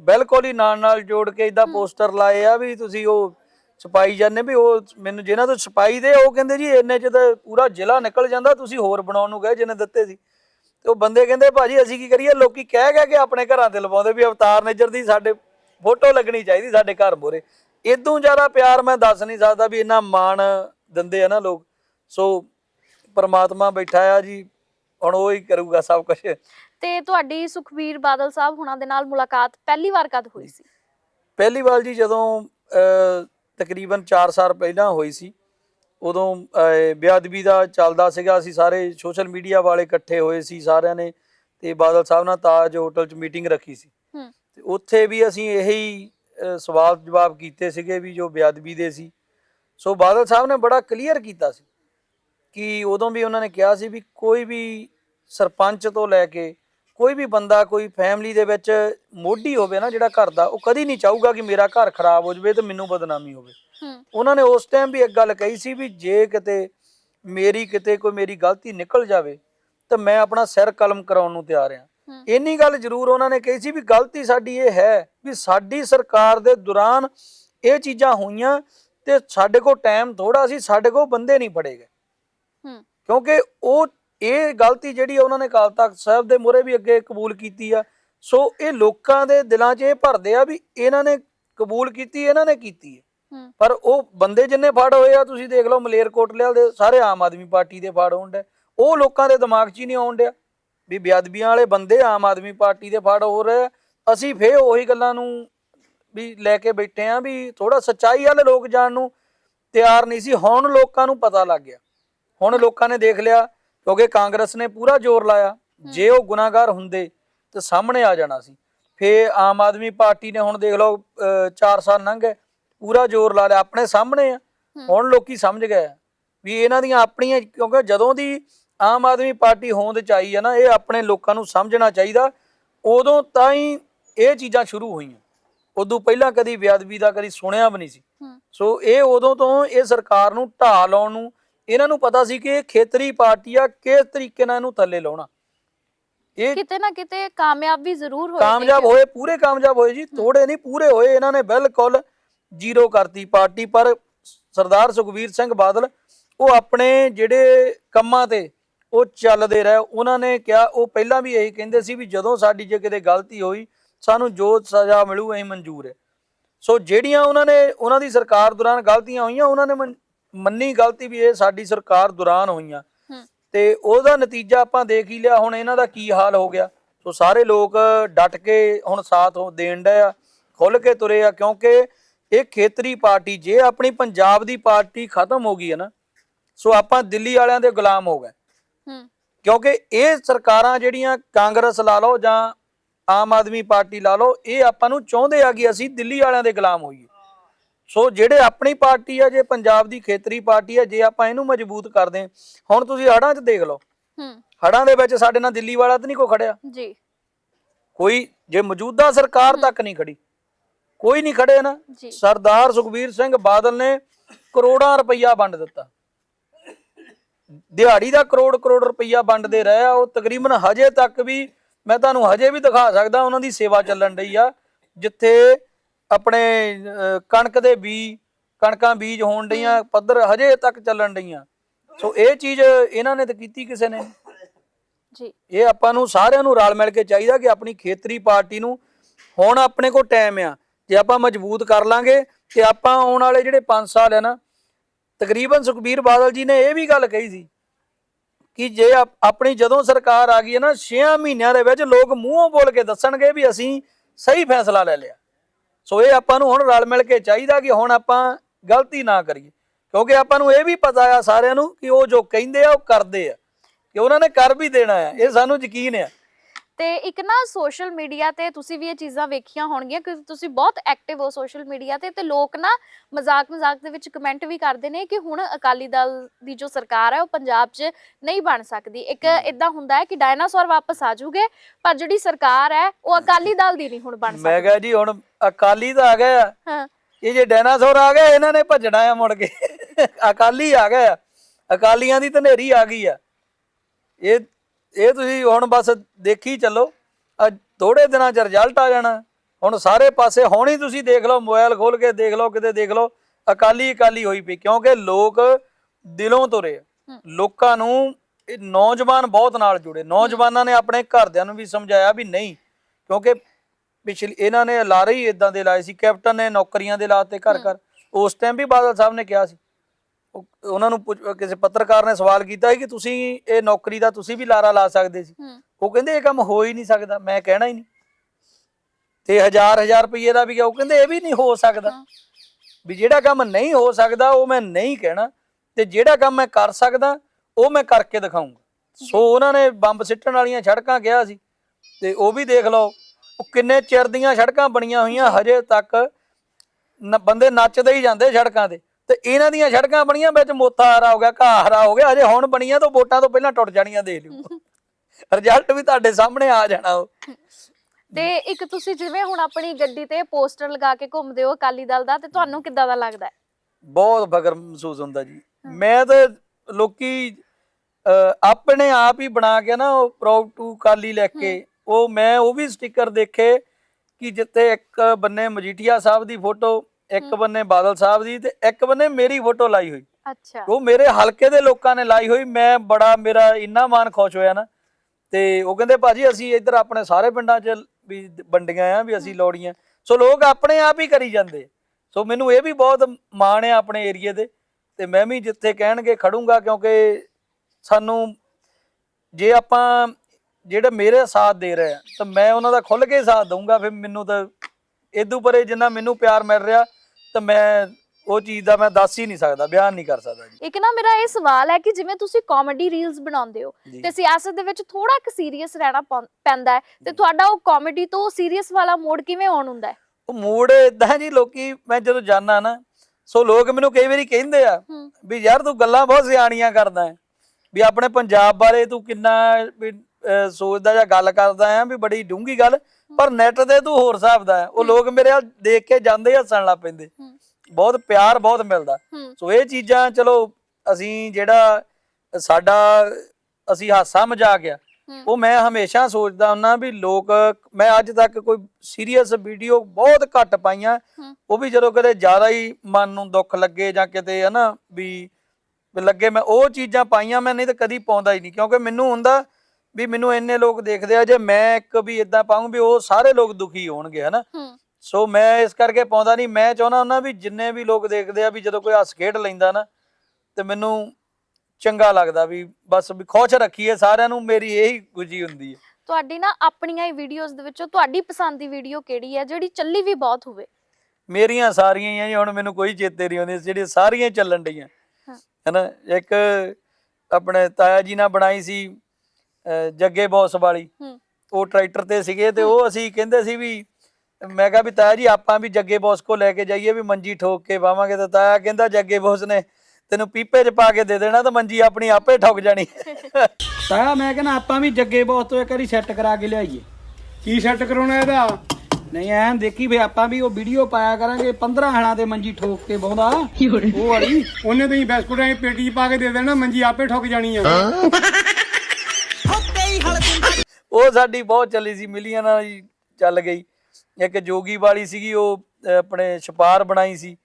Speaker 2: ਬਿਲਕੁਲ ਹੀ ਨਾਲ ਨਾਲ ਜੋੜ ਕੇ ਇਦਾਂ। ਪੋਸਟਰ ਲਾਏ ਆ ਵੀ ਤੁਸੀਂ ਉਹ ਛਪਾਈ ਜਾਂਦੇ ਵੀ ਉਹ ਮੈਨੂੰ ਜਿਹਨਾਂ ਤੋਂ ਛਪਾਈ ਦੇ ਉਹ ਕਹਿੰਦੇ ਜੀ ਇੰਨੇ ਚ ਤਾਂ ਪੂਰਾ ਜ਼ਿਲ੍ਹਾ ਨਿਕਲ ਜਾਂਦਾ ਤੁਸੀਂ ਹੋਰ ਬਣਾਉਣ ਨੂੰ ਗਏ ਜਿਹਨੇ ਦਿੱਤੇ ਸੀ। ਤੇ ਉਹ ਬੰਦੇ ਕਹਿੰਦੇ ਭਾਜੀ ਅਸੀਂ ਕੀ ਕਰੀਏ? ਲੋਕੀ ਕਹਿ ਕਹਿ ਕੇ ਆਪਣੇ ਘਰਾਂ ਤੇ ਲਵਾਉਂਦੇ ਵੀ ਅਵਤਾਰ ਨੇਜਰ ਦੀ ਸਾਡੇ ਫੋਟੋ ਲੱਗਣੀ ਚਾਹੀਦੀ ਸਾਡੇ ਘਰ ਮੋਰੇ। ਇਦੋਂ ਜ਼ਿਆਦਾ ਪਿਆਰ ਮੈਂ ਦੱਸ ਨਹੀਂ ਸਕਦਾ ਵੀ ਇੰਨਾ ਮਾਣ ਦਿੰਦੇ ਆ ਨਾ ਲੋਕ। ਸੋ ਪਰਮਾਤਮਾ ਬੈਠਾ ਆ ਜੀ ਹੁਣ ਉਹ ਹੀ ਕਰੂਗਾ ਸਭ ਕੁਝ
Speaker 1: ਤੇ ਤੁਹਾਡੀ ਸੁਖਬੀਰ ਬਾਦਲ ਸਾਹਿਬ ਹੁਣਾਂ ਦੇ ਨਾਲ ਮੁਲਾਕਾਤ ਪਹਿਲੀ ਵਾਰ ਕਦ ਹੋਈ ਸੀ?
Speaker 2: ਪਹਿਲੀ ਵਾਰ ਜੀ ਜਦੋਂ ਤਕਰੀਬਨ 4 ਸਾਲ ਪਹਿਲਾਂ ਹੋਈ ਸੀ। ਉਦੋਂ ਬੇਅਦਬੀ ਦਾ ਚੱਲਦਾ ਸੀਗਾ। ਅਸੀਂ ਸਾਰੇ ਸੋਸ਼ਲ ਮੀਡੀਆ ਵਾਲੇ ਇਕੱਠੇ ਹੋਏ ਸੀ ਸਾਰਿਆਂ ਨੇ ਤੇ ਬਾਦਲ ਸਾਹਿਬ ਨਾਲ ਤਾਜ ਹੋਟਲ 'ਚ ਮੀਟਿੰਗ ਰੱਖੀ ਸੀ।
Speaker 1: ਹੂੰ।
Speaker 2: ਤੇ ਉੱਥੇ ਵੀ ਅਸੀਂ ਇਹੀ ਸਵਾਲ ਜਵਾਬ ਕੀਤੇ ਸੀਗੇ ਵੀ ਜੋ ਬੇਅਦਬੀ ਦੇ ਸੀ। ਸੋ ਬਾਦਲ ਸਾਹਿਬ ਨੇ ਬੜਾ ਕਲੀਅਰ ਕੀਤਾ ਸੀ ਕਿ ਉਦੋਂ ਵੀ ਉਹਨਾਂ ਨੇ ਕਿਹਾ ਸੀ ਵੀ ਕੋਈ ਵੀ ਸਰਪੰਚ ਤੋਂ ਲੈ ਕੇ ਕੋਈ ਵੀ ਬੰਦਾ ਕੋਈ ਫੈਮਿਲੀ ਦੇ ਵਿੱਚ ਮੋਢੀ ਹੋਵੇ ਨਾ ਜਿਹੜਾ ਘਰ ਦਾ ਉਹ ਕਦੀ ਨਹੀਂ ਚਾਹੂਗਾ ਕਿ ਮੇਰਾ ਘਰ ਖਰਾਬ ਹੋ ਜਾਵੇ ਤੇ ਮੈਨੂੰ ਬਦਨਾਮੀ ਹੋਵੇ। ਉਹਨਾਂ ਨੇ ਉਸ ਟਾਈਮ ਵੀ ਇੱਕ ਗੱਲ ਕਹੀ ਸੀ ਵੀ ਜੇ ਕਿਤੇ ਮੇਰੀ ਕਿਤੇ ਕੋਈ ਮੇਰੀ ਗਲਤੀ ਨਿਕਲ ਜਾਵੇ ਤਾਂ ਮੈਂ ਆਪਣਾ ਸਿਰ ਕਲਮ ਕਰਾਉਣ ਨੂੰ ਤਿਆਰ ਹੂੰ। ਇੰਨੀ ਗੱਲ ਜ਼ਰੂਰ ਉਹਨਾਂ ਨੇ ਕਹੀ ਸੀ ਵੀ ਗਲਤੀ ਸਾਡੀ ਇਹ ਹੈ ਵੀ ਸਾਡੀ ਸਰਕਾਰ ਦੇ ਦੌਰਾਨ ਇਹ ਚੀਜ਼ਾਂ ਹੋਈਆਂ ਤੇ ਸਾਡੇ ਕੋਲ ਟਾਈਮ ਥੋੜਾ ਸੀ ਸਾਡੇ ਕੋਲ ਬੰਦੇ ਨਹੀਂ ਫੜੇ ਗਏ।
Speaker 1: ਹੂੰ।
Speaker 2: ਕਿਉਂਕਿ ਉਹ ਇਹ ਗਲਤੀ ਜਿਹੜੀ ਉਹਨਾਂ ਨੇ ਅਕਾਲ ਤਖਤ ਸਾਹਿਬ ਦੇ ਮੂਹਰੇ ਵੀ ਅੱਗੇ ਕਬੂਲ ਕੀਤੀ ਆ। ਸੋ ਇਹ ਲੋਕਾਂ ਦੇ ਦਿਲਾਂ 'ਚ ਇਹ ਭਰਦੇ ਆ ਵੀ ਇਹਨਾਂ ਨੇ ਕਬੂਲ ਕੀਤੀ ਇਹਨਾਂ ਨੇ ਕੀਤੀ ਹੈ। ਪਰ ਉਹ ਬੰਦੇ ਜਿੰਨੇ ਫੜ ਹੋਏ ਆ ਤੁਸੀਂ ਦੇਖ ਲਓ ਮਲੇਰਕੋਟਲੇ ਦੇ ਸਾਰੇ ਆਮ ਆਦਮੀ ਪਾਰਟੀ ਦੇ ਫੜ ਹੋਣ ਡੇ ਉਹ ਲੋਕਾਂ ਦੇ ਦਿਮਾਗ 'ਚ ਹੀ ਨਹੀਂ ਆਉਣ ਡਿਆ। ਵੀ ਬੇਅਦਬੀਆਂ ਵਾਲੇ ਬੰਦੇ ਆਮ ਆਦਮੀ ਪਾਰਟੀ ਦੇ ਫੜ ਹੋ ਰਹੇ। ਅਸੀਂ ਫੇਰ ਉਹੀ ਗੱਲਾਂ ਨੂੰ ਵੀ ਲੈ ਕੇ ਬੈਠੇ ਆ ਵੀ ਥੋੜਾ ਸੱਚਾਈ ਵਾਲੇ ਲੋਕ ਜਾਣ ਨੂੰ ਤਿਆਰ ਨਹੀਂ ਸੀ। ਹੁਣ ਲੋਕਾਂ ਨੂੰ ਪਤਾ ਲੱਗ ਗਿਆ। ਹੁਣ ਲੋਕਾਂ ਨੇ ਦੇਖ ਲਿਆ ਕਿਉਂਕਿ ਕਾਂਗਰਸ ਨੇ ਪੂਰਾ ਜ਼ੋਰ ਲਾਇਆ। ਜੇ ਉਹ ਗੁਨਾਹਗਾਰ ਹੁੰਦੇ ਤੇ ਸਾਹਮਣੇ ਆ ਜਾਣਾ ਸੀ। ਫੇ ਆਮ ਆਦਮੀ ਪਾਰਟੀ ਨੇ ਹੁਣ ਦੇਖ ਲਓ 4 ਸਾਲ ਲੰਘ ਗਏ। ਪੂਰਾ ਜ਼ੋਰ ਲਾ ਲਿਆ। ਆਪਣੇ ਸਾਹਮਣੇ ਆ। ਹੁਣ ਲੋਕੀ ਸਮਝ ਗਏ ਵੀ ਇਹਨਾਂ ਦੀਆਂ ਆਪਣੀਆਂ ਕਿਉਂਕਿ ਜਦੋਂ ਦੀ ਆਮ ਆਦਮੀ ਪਾਰਟੀ ਹੋਂਦ ਚ ਆਈ ਹੈ ਨਾ ਇਹ ਆਪਣੇ ਲੋਕਾਂ ਨੂੰ ਸਮਝਣਾ ਚਾਹੀਦਾ। ਉਦੋਂ ਤਾਂ ਹੀ ਇਹ ਚੀਜ਼ਾਂ ਸ਼ੁਰੂ ਹੋਈਆਂ। ਉਦੋਂ ਪਹਿਲਾਂ ਕਦੀ ਬੇਅਦਬੀ ਦਾ ਕਦੀ ਸੁਣਿਆ ਵੀ ਨਹੀਂ ਸੀ। ਸੋ ਇਹ ਉਦੋਂ ਤੋਂ ਇਹ ਸਰਕਾਰ ਨੂੰ ਢਾਹ ਲਾਉਣ ਨੂੰ ਇਹਨਾਂ ਨੂੰ ਪਤਾ ਸੀ ਕਿ ਇਹ ਖੇਤਰੀ ਪਾਰਟੀ ਆ ਕਿਸ ਤਰੀਕੇ ਨਾਲ ਇਹਨੂੰ ਥੱਲੇ ਲਾਉਣਾ। ਇਹ
Speaker 1: ਕਿਤੇ ਨਾ ਕਿਤੇ ਕਾਮਯਾਬ ਵੀ ਜ਼ਰੂਰ ਹੋਏ
Speaker 2: ਕਾਮਯਾਬ ਹੋਏ ਪੂਰੇ ਕਾਮਯਾਬ ਹੋਏ ਜੀ ਥੋੜੇ ਨਹੀਂ ਪੂਰੇ ਹੋਏ। ਇਹਨਾਂ ਨੇ ਬਿਲਕੁਲ ਜ਼ੀਰੋ ਕਰਤੀ ਪਾਰਟੀ। ਪਰ ਸਰਦਾਰ ਸੁਖਵੀਰ ਸਿੰਘ ਬਾਦਲ ਉਹ ਆਪਣੇ ਜਿਹੜੇ ਕੰਮਾਂ ਤੇ ਉਹ ਚੱਲਦੇ ਰਹੇ। ਉਹਨਾਂ ਨੇ ਕਿਹਾ ਉਹ ਪਹਿਲਾਂ ਵੀ ਇਹੀ ਕਹਿੰਦੇ ਸੀ ਵੀ ਜਦੋਂ ਸਾਡੀ ਜੇ ਕਿਤੇ ਗਲਤੀ ਹੋਈ ਸਾਨੂੰ ਜੋ ਸਜ਼ਾ ਮਿਲੂ ਅਸੀਂ ਮਨਜ਼ੂਰ ਹੈ। ਸੋ ਜਿਹੜੀਆਂ ਉਹਨਾਂ ਨੇ ਉਹਨਾਂ ਦੀ ਸਰਕਾਰ ਦੌਰਾਨ ਗਲਤੀਆਂ ਹੋਈਆਂ ਉਹਨਾਂ ਨੇ ਮਨ- ਗਲਤੀ ਵੀ ਇਹ ਸਾਡੀ ਸਰਕਾਰ ਦੌਰਾਨ ਹੋਈਆਂ। ਤੇ ਉਹਦਾ ਨਤੀਜਾ ਆਪਾਂ ਦੇਖ ਹੀ ਲਿਆ ਹੁਣ ਇਹਨਾਂ ਦਾ ਕੀ ਹਾਲ ਹੋ ਗਿਆ। ਸੋ ਸਾਰੇ ਲੋਕ ਡਟ ਕੇ ਹੁਣ ਸਾਥ ਹੋ- ਦੇਣ ਡਏ ਆ ਖੁੱਲ ਕੇ ਤੁਰੇ ਆ ਕਿਉਂਕਿ ਇਹ ਖੇਤਰੀ ਪਾਰਟੀ ਜੇ ਆਪਣੀ ਪੰਜਾਬ ਦੀ ਪਾਰਟੀ ਖਤਮ ਹੋ ਗਈ ਹੈ ਨਾ ਸੋ ਆਪਾਂ ਦਿੱਲੀ ਵਾਲਿਆਂ ਦੇ ਗੁਲਾਮ ਹੋ ਗਏ। ਕਿਉਂਕਿ ਇਹ ਸਰਕਾਰਾਂ ਜਿਹੜੀਆਂ ਕਾਂਗਰਸ ਲਾ ਲਓ ਜਾਂ ਆਮ ਆਦਮੀ ਪਾਰਟੀ ਲਾ ਲਓ ਇਹ ਆਪਾਂ ਨੂੰ ਚਾਹੁੰਦੇ ਆ ਕਿ ਅਸੀਂ ਦਿੱਲੀ ਵਾਲਿਆਂ ਦੇ ਗੁਲਾਮ ਹੋਈਏ। ਸੋ ਜਿਹੜੇ ਆਪਣੀ ਪਾਰਟੀ ਆ ਜੇ ਪੰਜਾਬ ਦੀ ਖੇਤਰੀ ਪਾਰਟੀ ਆ ਜੇ ਆਪਾਂ ਇਹਨੂੰ ਮਜ਼ਬੂਤ ਕਰਦੇ ਹੁਣ ਤੁਸੀਂ ਹੜਾਂ 'ਚ ਦੇਖ ਲਓ।
Speaker 1: ਹੂੰ।
Speaker 2: ਹੜਾਂ ਦੇ ਵਿੱਚ ਸਾਡੇ ਨਾਲ ਦਿੱਲੀ ਵਾਲਾ ਤਾਂ ਨਹੀਂ ਕੋ ਖੜਿਆ।
Speaker 1: ਜੀ।
Speaker 2: ਕੋਈ ਜੇ ਮੌਜੂਦਾ ਸਰਕਾਰ ਤੱਕ ਨਹੀਂ ਖੜੀ ਕੋਈ ਨਹੀਂ ਖੜੇ ਨਾ। ਸਰਦਾਰ ਸੁਖਬੀਰ ਸਿੰਘ ਬਾਦਲ ਨੇ ਕਰੋੜਾਂ ਰੁਪਈਆ ਵੰਡ ਦਿੱਤਾ। ਦਿਹਾੜੀ ਦਾ ਕਰੋੜ ਕਰੋੜ ਰੁਪਈਆ ਵੰਡਦੇ ਰਹੇ ਆ ਉਹ ਤਕਰੀਬਨ ਹਜੇ ਤੱਕ ਵੀ ਮੈਂ ਤੁਹਾਨੂੰ ਹਜੇ ਵੀ ਦਿਖਾ ਸਕਦਾ ਉਹਨਾਂ ਦੀ ਸੇਵਾ ਚੱਲਣ ਰਹੀ ਆ ਜਿੱਥੇ ਆਪਣੇ ਕਣਕ ਦੇ ਬੀਜ ਕਣਕਾਂ ਬੀਜ ਹੋਣ ਡਈਆਂ ਪੱਧਰ ਹਜੇ ਤੱਕ ਚੱਲਣ ਡਈਆਂ। ਸੋ ਇਹ ਚੀਜ਼ ਇਹਨਾਂ ਨੇ ਤਾਂ ਕੀਤੀ ਕਿਸੇ ਨੇ।
Speaker 1: ਜੀ।
Speaker 2: ਇਹ ਆਪਾਂ ਨੂੰ ਸਾਰਿਆਂ ਨੂੰ ਰਲ ਮਿਲ ਕੇ ਚਾਹੀਦਾ ਕਿ ਆਪਣੀ ਖੇਤਰੀ ਪਾਰਟੀ ਨੂੰ ਹੁਣ ਆਪਣੇ ਕੋਲ ਟਾਈਮ ਆ ਜੇ ਆਪਾਂ ਮਜ਼ਬੂਤ ਕਰ ਲਾਂਗੇ ਤੇ ਆਪਾਂ ਆਉਣ ਵਾਲੇ ਜਿਹੜੇ 5 ਸਾਲ ਆ ਨਾ ਤਕਰੀਬਨ ਸੁਖਬੀਰ ਬਾਦਲ ਜੀ ਨੇ ਇਹ ਵੀ ਗੱਲ ਕਹੀ ਸੀ ਕਿ ਜੇ ਆਪਣੀ ਜਦੋਂ ਸਰਕਾਰ ਆ ਗਈ ਹੈ ਨਾ 6 ਮਹੀਨਿਆਂ ਦੇ ਵਿੱਚ ਲੋਕ ਮੂੰਹੋਂ ਬੋਲ ਕੇ ਦੱਸਣਗੇ ਵੀ ਅਸੀਂ ਸਹੀ ਫੈਸਲਾ ਲੈ ਲਿਆ। ਸੋ ਇਹ ਆਪਾਂ ਨੂੰ ਹੁਣ ਰਲ ਮਿਲ ਕੇ ਚਾਹੀਦਾ ਕਿ ਹੁਣ ਆਪਾਂ ਗਲਤੀ ਨਾ ਕਰੀਏ। ਕਿਉਂਕਿ ਆਪਾਂ ਨੂੰ ਇਹ ਵੀ ਪਤਾ ਆ ਸਾਰਿਆਂ ਨੂੰ ਕਿ ਉਹ ਜੋ ਕਹਿੰਦੇ ਆ, ਉਹ ਕਰਦੇ ਆ। ਕਿ ਉਹਨਾਂ ਨੇ ਕਰ ਵੀ ਦੇਣਾ ਆ। ਇਹ ਸਾਨੂੰ ਯਕੀਨ ਆ
Speaker 1: ਤੇ ਇੱਕ ਨਾ ਸੋਸ਼ਲ ਮੀਡੀਆ ਤੇ ਤੁਸੀਂ ਵੀ ਇਹ ਚੀਜ਼ਾਂ ਵੇਖੀਆਂ ਹੋਣਗੀਆਂ ਕਿਉਂਕਿ ਤੁਸੀਂ ਬਹੁਤ ਐਕਟਿਵ ਹੋ ਸੋਸ਼ਲ ਮੀਡੀਆ ਤੇ ਤੇ ਲੋਕ ਨਾ ਮਜ਼ਾਕ ਮਜ਼ਾਕ ਦੇ ਵਿੱਚ ਕਮੈਂਟ ਵੀ ਕਰਦੇ ਨੇ ਕਿ ਹੁਣ ਅਕਾਲੀ ਦਲ ਦੀ ਜੋ ਸਰਕਾਰ ਹੈ ਉਹ ਪੰਜਾਬ 'ਚ ਨਹੀਂ ਬਣ ਸਕਦੀ। ਇੱਕ ਇਦਾਂ ਹੁੰਦਾ ਹੈ ਕਿ ਡਾਇਨਾਸੌਰ ਵਾਪਸ ਆ ਜਾਊਗੇ ਪਰ ਜਿਹੜੀ ਸਰਕਾਰ ਹੈ ਉਹ ਅਕਾਲੀ ਦਲ ਦੀ ਨਹੀਂ ਹੁਣ ਬਣ
Speaker 2: ਮੈਂ
Speaker 1: ਸਕਦੀ।
Speaker 2: ਕਿਹਾ ਜੀ ਹੁਣ ਅਕਾਲੀ ਤਾਂ ਆ ਗਏ ਆ
Speaker 1: ਹਾਂ।
Speaker 2: ਇਹ ਜੇ ਡਾਇਨਾਸੌਰ ਆ ਗਏ ਇਹਨਾਂ ਨੇ ਭੱਜਣਾ ਆ ਮੁੜ ਕੇ। ਅਕਾਲੀ ਆ ਗਏ ਆ ਅਕਾਲੀਆਂ ਦੀ ਧਨੇਰੀ ਆ ਗਈ ਆ। ਇਹ ਇਹ ਤੁਸੀਂ ਹੁਣ ਬਸ ਦੇਖੀ ਚੱਲੋ। ਅੱਜ ਥੋੜੇ ਦਿਨਾਂ ਚ ਰਿਜ਼ਲਟ ਆ ਜਾਣਾ। ਹੁਣ ਸਾਰੇ ਪਾਸੇ ਹੁਣ ਹੀ ਤੁਸੀਂ ਦੇਖ ਲਓ ਮੋਬਾਈਲ ਖੋਲ ਕੇ ਦੇਖ ਲਓ ਕਿਤੇ ਦੇਖ ਲਓ ਅਕਾਲੀ ਅਕਾਲੀ ਹੋਈ ਪਈ। ਕਿਉਂਕਿ ਲੋਕ ਦਿਲੋਂ ਤੁਰੇ। ਲੋਕਾਂ ਨੂੰ ਇਹ ਨੌਜਵਾਨ ਬਹੁਤ ਨਾਲ ਜੁੜੇ। ਨੌਜਵਾਨਾਂ ਨੇ ਆਪਣੇ ਘਰਦਿਆਂ ਨੂੰ ਵੀ ਸਮਝਾਇਆ ਵੀ ਨਹੀਂ ਕਿਉਂਕਿ ਪਿਛਲੀ ਇਹਨਾਂ ਨੇ ਲਾਰੇ ਹੀ ਇਦਾਂ ਦੇ ਲਾਏ ਸੀ। ਕੈਪਟਨ ਨੇ ਨੌਕਰੀਆਂ ਦੇ ਲਾਤੇ ਘਰ ਘਰ ਉਸ ਟਾਈਮ ਵੀ ਬਾਦਲ ਸਾਹਿਬ ਨੇ ਕਿਹਾ ਸੀ ਉਹ- ਉਹਨਾਂ ਨੂੰ ਪੁੱਛ- ਕਿਸੇ ਪੱਤਰਕਾਰ ਨੇ ਸਵਾਲ ਕੀਤਾ ਸੀ ਕਿ ਤੁਸੀਂ ਇਹ ਨੌਕਰੀ ਦਾ ਤੁਸੀਂ ਵੀ ਲਾਰਾ ਲਾ ਸਕਦੇ ਸੀ।
Speaker 1: ਹੂੰ।
Speaker 2: ਉਹ ਕਹਿੰਦੇ ਇਹ ਕੰਮ ਹੋ ਹੀ ਨਹੀਂ ਸਕਦਾ ਮੈਂ ਕਹਿਣਾ ਹੀ ਨਹੀਂ। ਤੇ ਹਜ਼ਾਰ ਹਜ਼ਾਰ ਰੁਪਏ ਦਾ ਵੀ ਗਿਆ ਉਹ ਕਹਿੰਦੇ ਇਹ ਵੀ ਨਹੀਂ ਹੋ ਸਕਦਾ।
Speaker 1: ਹਾਂ।
Speaker 2: ਵੀ ਜਿਹੜਾ ਕੰਮ ਨਹੀਂ ਹੋ ਸਕਦਾ ਉਹ ਮੈਂ ਨਹੀਂ ਕਹਿਣਾ। ਤੇ ਜਿਹੜਾ ਕੰਮ ਮੈਂ ਕਰ ਸਕਦਾ ਉਹ ਮੈਂ ਕਰਕੇ ਦਿਖਾਉਂਗਾ ਸੋ ਉਹਨਾਂ ਨੇ ਬੰਬ ਸਿੱਟਣ ਵਾਲੀਆਂ ਸੜਕਾਂ ਕਿਹਾ ਸੀ। ਤੇ ਉਹ ਵੀ ਦੇਖ ਲਓ ਉਹ ਕਿੰਨੇ ਚਿਰ ਦੀਆਂ ਸੜਕਾਂ ਬਣੀਆਂ ਹੋਈਆਂ ਹਜੇ ਤੱਕ ਨ- ਬੰਦੇ ਨੱਚਦੇ ਹੀ ਜਾਂਦੇ ਸੜਕਾਂ ਤੇ। ਤੇ ਇਹਨਾਂ ਦੀਆਂ ਸੜਕਾਂ ਬਣੀਆਂ ਵਿੱਚ ਮੋਥਾ ਹਰਾ ਹੋ ਗਿਆ ਘਾਹ ਹਰਾ ਹੋ ਗਿਆ ਹਜੇ ਹੁਣ ਬਣੀਆਂ ਤਾਂ ਵੋਟਾਂ ਤੋਂ ਪਹਿਲਾਂ ਟੁੱਟ ਜਾਣੀਆਂ ਦੇਖ ਲਿਓ। [laughs] ਰਿਜ਼ਲਟ ਵੀ ਤੁਹਾਡੇ ਸਾਹਮਣੇ ਆ ਜਾਣਾ ਉਹ।
Speaker 1: ਤੇ ਇੱਕ ਤੁਸੀਂ ਜਿਵੇਂ ਹੁਣ ਆਪਣੀ ਗੱਡੀ ਤੇ ਪੋਸਟਰ ਲਗਾ ਕੇ ਘੁੰਮਦੇ ਹੋ ਅਕਾਲੀ ਦਲ ਦਾ ਤੇ ਤੁਹਾਨੂੰ ਕਿੱਦਾਂ ਦਾ ਲੱਗਦਾ ਹੈ?
Speaker 2: ਬਹੁਤ ਫਖਰ ਮਹਿਸੂਸ ਹੁੰਦਾ ਜੀ। ਮੈਂ ਤਾਂ ਲੋਕੀ ਆਪਣੇ ਆਪ ਹੀ ਬਣਾ ਕੇ ਨਾ ਉਹ ਪ੍ਰਾਊਡ ਟੂ ਕਾਲੀ ਲਿਖ ਕੇ ਉਹ ਮੈਂ ਉਹ ਵੀ ਸਟicker ਦੇਖੇ ਕਿ ਜਿੱਥੇ ਇੱਕ ਬੰਨੇ ਮਜੀਠੀਆ ਸਾਹਿਬ ਦੀ ਫੋਟੋ ਇੱਕ ਬੰਨੇ ਬਾਦਲ ਸਾਹਿਬ ਦੀ ਤੇ ਇੱਕ ਬੰਨੇ ਮੇਰੀ ਫੋਟੋ ਲਾਈ ਹੋਈ।
Speaker 1: ਅੱਛਾ।
Speaker 2: ਉਹ ਮੇਰੇ ਹਲਕੇ ਦੇ ਲੋਕਾਂ ਨੇ ਲਾਈ ਹੋਈ। ਮੈਂ ਬੜਾ ਮੇਰਾ ਇੰਨਾ ਮਨ ਖੁਸ਼ ਹੋਇਆ ਨਾ। ਤੇ ਉਹ ਕਹਿੰਦੇ ਭਾਜੀ ਅਸੀਂ ਇੱਧਰ ਆਪਣੇ ਸਾਰੇ ਪਿੰਡਾਂ 'ਚ ਵੀ ਵੰਡੀਆਂ ਆ ਵੀ ਅਸੀਂ ਲੋੜੀਆਂ ਸੋ ਲੋਕ ਆਪਣੇ ਆਪ ਹੀ ਕਰੀ ਜਾਂਦੇ। ਸੋ ਮੈਨੂੰ ਇਹ ਵੀ ਬਹੁਤ ਮਾਣ ਹੈ ਆਪਣੇ ਏਰੀਏ ਦੇ। ਤੇ ਮੈਂ ਵੀ ਜਿੱਥੇ ਕਹਿਣਗੇ ਖੜੂੰਗਾ ਕਿਉਂਕਿ ਸਾਨੂੰ ਜੇ ਆਪਾਂ ਜਿਹੜੇ ਮੇਰੇ ਸਾਥ ਦੇ ਰਹੇ ਆ ਤਾਂ ਮੈਂ ਉਹਨਾਂ ਦਾ ਖੁੱਲ ਕੇ ਸਾਥ ਦਊਂਗਾ। ਫਿਰ ਮੈਨੂੰ ਤਾਂ ਇਦੋਂ ਪਰੇ ਜਿੰਨਾ ਮੈਨੂੰ ਪਿਆਰ ਮਿਲ ਰਿਹਾ ਤਾਂ ਮੈਂ ਉਹ ਚੀਜ਼ ਦਾ ਮੈਂ ਦੱਸ ਹੀ ਨਹੀਂ ਸਕਦਾ ਬਿਆਨ ਨਹੀਂ ਕਰ ਸਕਦਾ ਜੀ।
Speaker 1: ਇੱਕ ਨਾ ਮੇਰਾ ਇਹ ਸਵਾਲ ਹੈ ਕਿ ਜਿਵੇਂ ਤੁਸੀਂ ਕਾਮੇਡੀ ਰੀਲਸ ਬਣਾਉਂਦੇ ਹੋ
Speaker 2: ਜੀ।
Speaker 1: ਤੇ ਸਿਆਸਤ ਦੇ ਵਿੱਚ ਥੋੜਾ ਕੁ ਸੀਰੀਅਸ ਰਹਿਣਾ ਪੌਂ- ਪੈਂਦਾ ਹੈ ਤੇ ਤੁਹਾਡਾ ਉਹ ਕਾਮੇਡੀ ਤੋਂ ਸੀਰੀਅਸ ਵਾਲਾ ਮੋਡ ਕਿਵੇਂ ਆਉਣ ਹੁੰਦਾ ਹੈ?
Speaker 2: ਉਹ ਮੂਡ ਇਦਾਂ ਜੀ ਲੋਕੀ ਮੈਂ ਜਦੋਂ ਜਾਣਾ ਨਾ ਸੋ ਲੋਕ ਮੈਨੂੰ ਕਈ ਵਾਰੀ ਕਹਿੰਦੇ ਆ
Speaker 1: ਹੂੰ।
Speaker 2: ਵੀ ਯਾਰ ਤੂੰ ਗੱਲਾਂ ਬਹੁਤ ਸਿਆਣੀਆਂ ਕਰਦਾ ਹੈ ਵੀ ਆਪਣੇ ਪੰਜਾਬ ਬਾਰੇ ਤੂੰ ਕਿੰਨਾ ਵੀ ਸੋਚਦਾ ਜਾਂ ਗੱਲ ਕਰਦਾ ਆ ਵੀ ਬੜੀ ਡੂੰਗੀ ਗੱਲ ਪਰ ਨੈਟ ਤੇ ਤੂੰ ਹੋਰ ਹਿਸਾਬ ਦਾ ਉਹ ਲੋਕ ਮੇਰੇ ਵੱਲ ਦੇਖ ਕੇ ਜਾਂਦੇ ਹੱਸਣ ਲੱਗ ਪੈਂਦੇ। ਬਹੁਤ ਪਿਆਰ ਬਹੁਤ ਮਿਲਦਾ। ਸੋ ਇਹ ਚੀਜ਼ਾਂ ਚਲੋ ਅਸੀਂ ਜਿਹੜਾ ਸਾਡਾ ਅਸੀਂ ਹਾਸਾ ਮਜ਼ਾਕ ਆ ਉਹ ਮੈਂ ਹਮੇਸ਼ਾ ਸੋਚਦਾ ਹੁੰਨਾ ਵੀ ਲੋਕ ਮੈਂ ਅੱਜ ਤੱਕ ਕੋਈ ਸੀਰੀਅਸ ਵੀਡੀਓ ਬਹੁਤ ਘੱਟ ਪਾਈਆਂ। ਉਹ ਵੀ ਜਦੋਂ ਕਦੇ ਜ਼ਿਆਦਾ ਹੀ ਮਨ ਨੂੰ ਦੁੱਖ ਲੱਗੇ ਜਾਂ ਕਿਤੇ ਹਨਾ ਵੀ ਲੱਗੇ ਮੈਂ ਉਹ ਚੀਜ਼ਾਂ ਪਾਈਆਂ ਮੈਂ ਨਹੀਂ ਤਾਂ ਕਦੀ ਪਾਉਂਦਾ ਹੀ ਨਹੀਂ। ਕਿਉਂਕਿ ਮੈਨੂੰ ਹੁੰਦਾ ਵੀ ਮੈਨੂੰ ਇੰਨੇ ਲੋਕ ਦੇਖਦੇ ਆ ਜੇ ਮੈਂ ਇੱਕ ਵੀ ਇਦਾਂ ਪਾਉਂ ਵੀ ਉਹ ਸਾਰੇ ਲੋਕ ਦੁਖੀ ਹੋਣਗੇ ਹਨਾ? ਸੋ ਮੈਂ ਇਸ ਕਰਕੇ ਪਾਉਂਦਾ ਨਹੀਂ ਮੈਂ ਚਾਹੁੰਦਾ ਹੁੰਦਾ ਵੀ ਜਿੰਨੇ ਵੀ ਲੋਕ ਦੇਖਦੇ ਆ ਵੀ ਜਦੋਂ ਕੋਈ ਹੱਸ ਖੇਡ ਲੈਂਦਾ ਨਾ ਤੇ ਮੈਨੂੰ ਚੰਗਾ ਲੱਗਦਾ ਵੀ ਬਸ ਵੀ ਖੁਸ਼ ਰੱਖੀਏ ਸਾਰਿਆਂ ਨੂੰ ਮੇਰੀ ਇਹੀ ਖੁਸ਼ੀ ਹੁੰਦੀ ਹੈ।
Speaker 1: ਤੁਹਾਡੀ ਨਾ ਆਪਣੀਆਂ ਹੀ ਵੀਡੀਓਜ਼ ਦੇ ਵਿੱਚੋਂ ਤੁਹਾਡੀ ਪਸੰਦ ਦੀ ਵੀਡੀਓ ਕਿਹੜੀ ਹੈ ਜਿਹੜੀ ਚੱਲੀ ਵੀ ਬਹੁਤ ਹੋਵੇ?
Speaker 2: ਮੇਰੀਆਂ ਸਾਰੀਆਂ ਹੀ ਆ ਜੀ ਹੁਣ ਮੈਨੂੰ ਕੋਈ ਚੇਤੇ ਨਹੀਂ ਆਉਂਦੀ ਜਿਹੜੀਆਂ ਸਾਰੀਆਂ ਚੱਲਣ ਡਈਆਂ। ਹੈਨਾ ਇੱਕ ਆਪਣੇ ਤਾਇਆ ਜੀ ਨਾਲ ਬਣਾਈ ਸੀ ਅਹ, ਜੱਗੇ ਬੌਸ ਵਾਲੀ।
Speaker 1: ਹੂੰ।
Speaker 2: ਉਹ ਟਰੈਕਟਰ ਤੇ ਸੀਗੇ ਤੇ ਉਹ ਅਸੀਂ ਕਹਿੰਦੇ ਸੀ ਵੀ ਮੈਂ ਕਿਹਾ ਵੀ ਤਾਇਆ ਜੀ ਆਪਾਂ ਵੀ ਜੱਗੇ ਬੌਸ ਕੋ ਲੈ ਕੇ ਜਾਈਏ ਵੀ ਮੰਜੀ ਠੋਕ ਕੇ ਵਾਵਾਂਗੇ ਤਾਂ ਤਾਇਆ ਕਹਿੰਦਾ ਜੱਗੇ ਬੌਸ ਨੇ ਤੈਨੂੰ ਪੀਪੇ 'ਚ ਪਾ ਕੇ ਦੇ ਦੇਣਾ ਤਾਂ ਮੰਜੀ ਆਪਣੀ ਆਪੇ ਠੁੱਕ ਜਾਣੀ। [laughs]
Speaker 3: ਤਾਇਆ ਮੈਂ ਕਹਿੰਦਾ ਆਪਾਂ ਵੀ ਜੱਗੇ ਬੌਸ ਤੋਂ ਇੱਕ ਵਾਰੀ ਸੈੱਟ ਕਰਾ ਕੇ ਲਿਆਈਏ।
Speaker 4: ਕੀ ਸੈੱਟ ਕਰਾਉਣਾ ਇਹਦਾ?
Speaker 3: ਨਹੀਂ ਐਨ ਦੇਖੀ ਵੀ ਆਪਾਂ ਵੀ ਉਹ ਵੀਡੀਓ ਪਾਇਆ ਕਰਾਂਗੇ 15 ਹਲਾਂ ਤੇ ਮੰਜੀ ਠੋਕ ਕੇ ਬਹੁੰਦਾ ਉਹ ਵਾਲੀ
Speaker 4: ਉਹਨੇ ਤਾਂ ਹੀ ਬਿਸਕੁਟਾਂ ਦੀ ਪੇਟੀ 'ਚ ਪਾ ਕੇ ਦੇ ਦੇਣਾ ਮੰਜੀ ਆਪੇ ਠੁੱਕ ਜਾਣੀ ਆ।
Speaker 2: ਉਹ ਸਾਡੀ ਬਹੁਤ ਚੱਲੀ ਸੀ ਮਿਲੀਆਂ ਨਾਲ ਹੀ ਚੱਲ ਗਈ। ਇੱਕ ਜੋਗੀ ਵਾਲੀ ਸੀਗੀ ਉਹ ਆਪਣੇ ਛਪਾਰ ਬਣਾਈ ਸੀ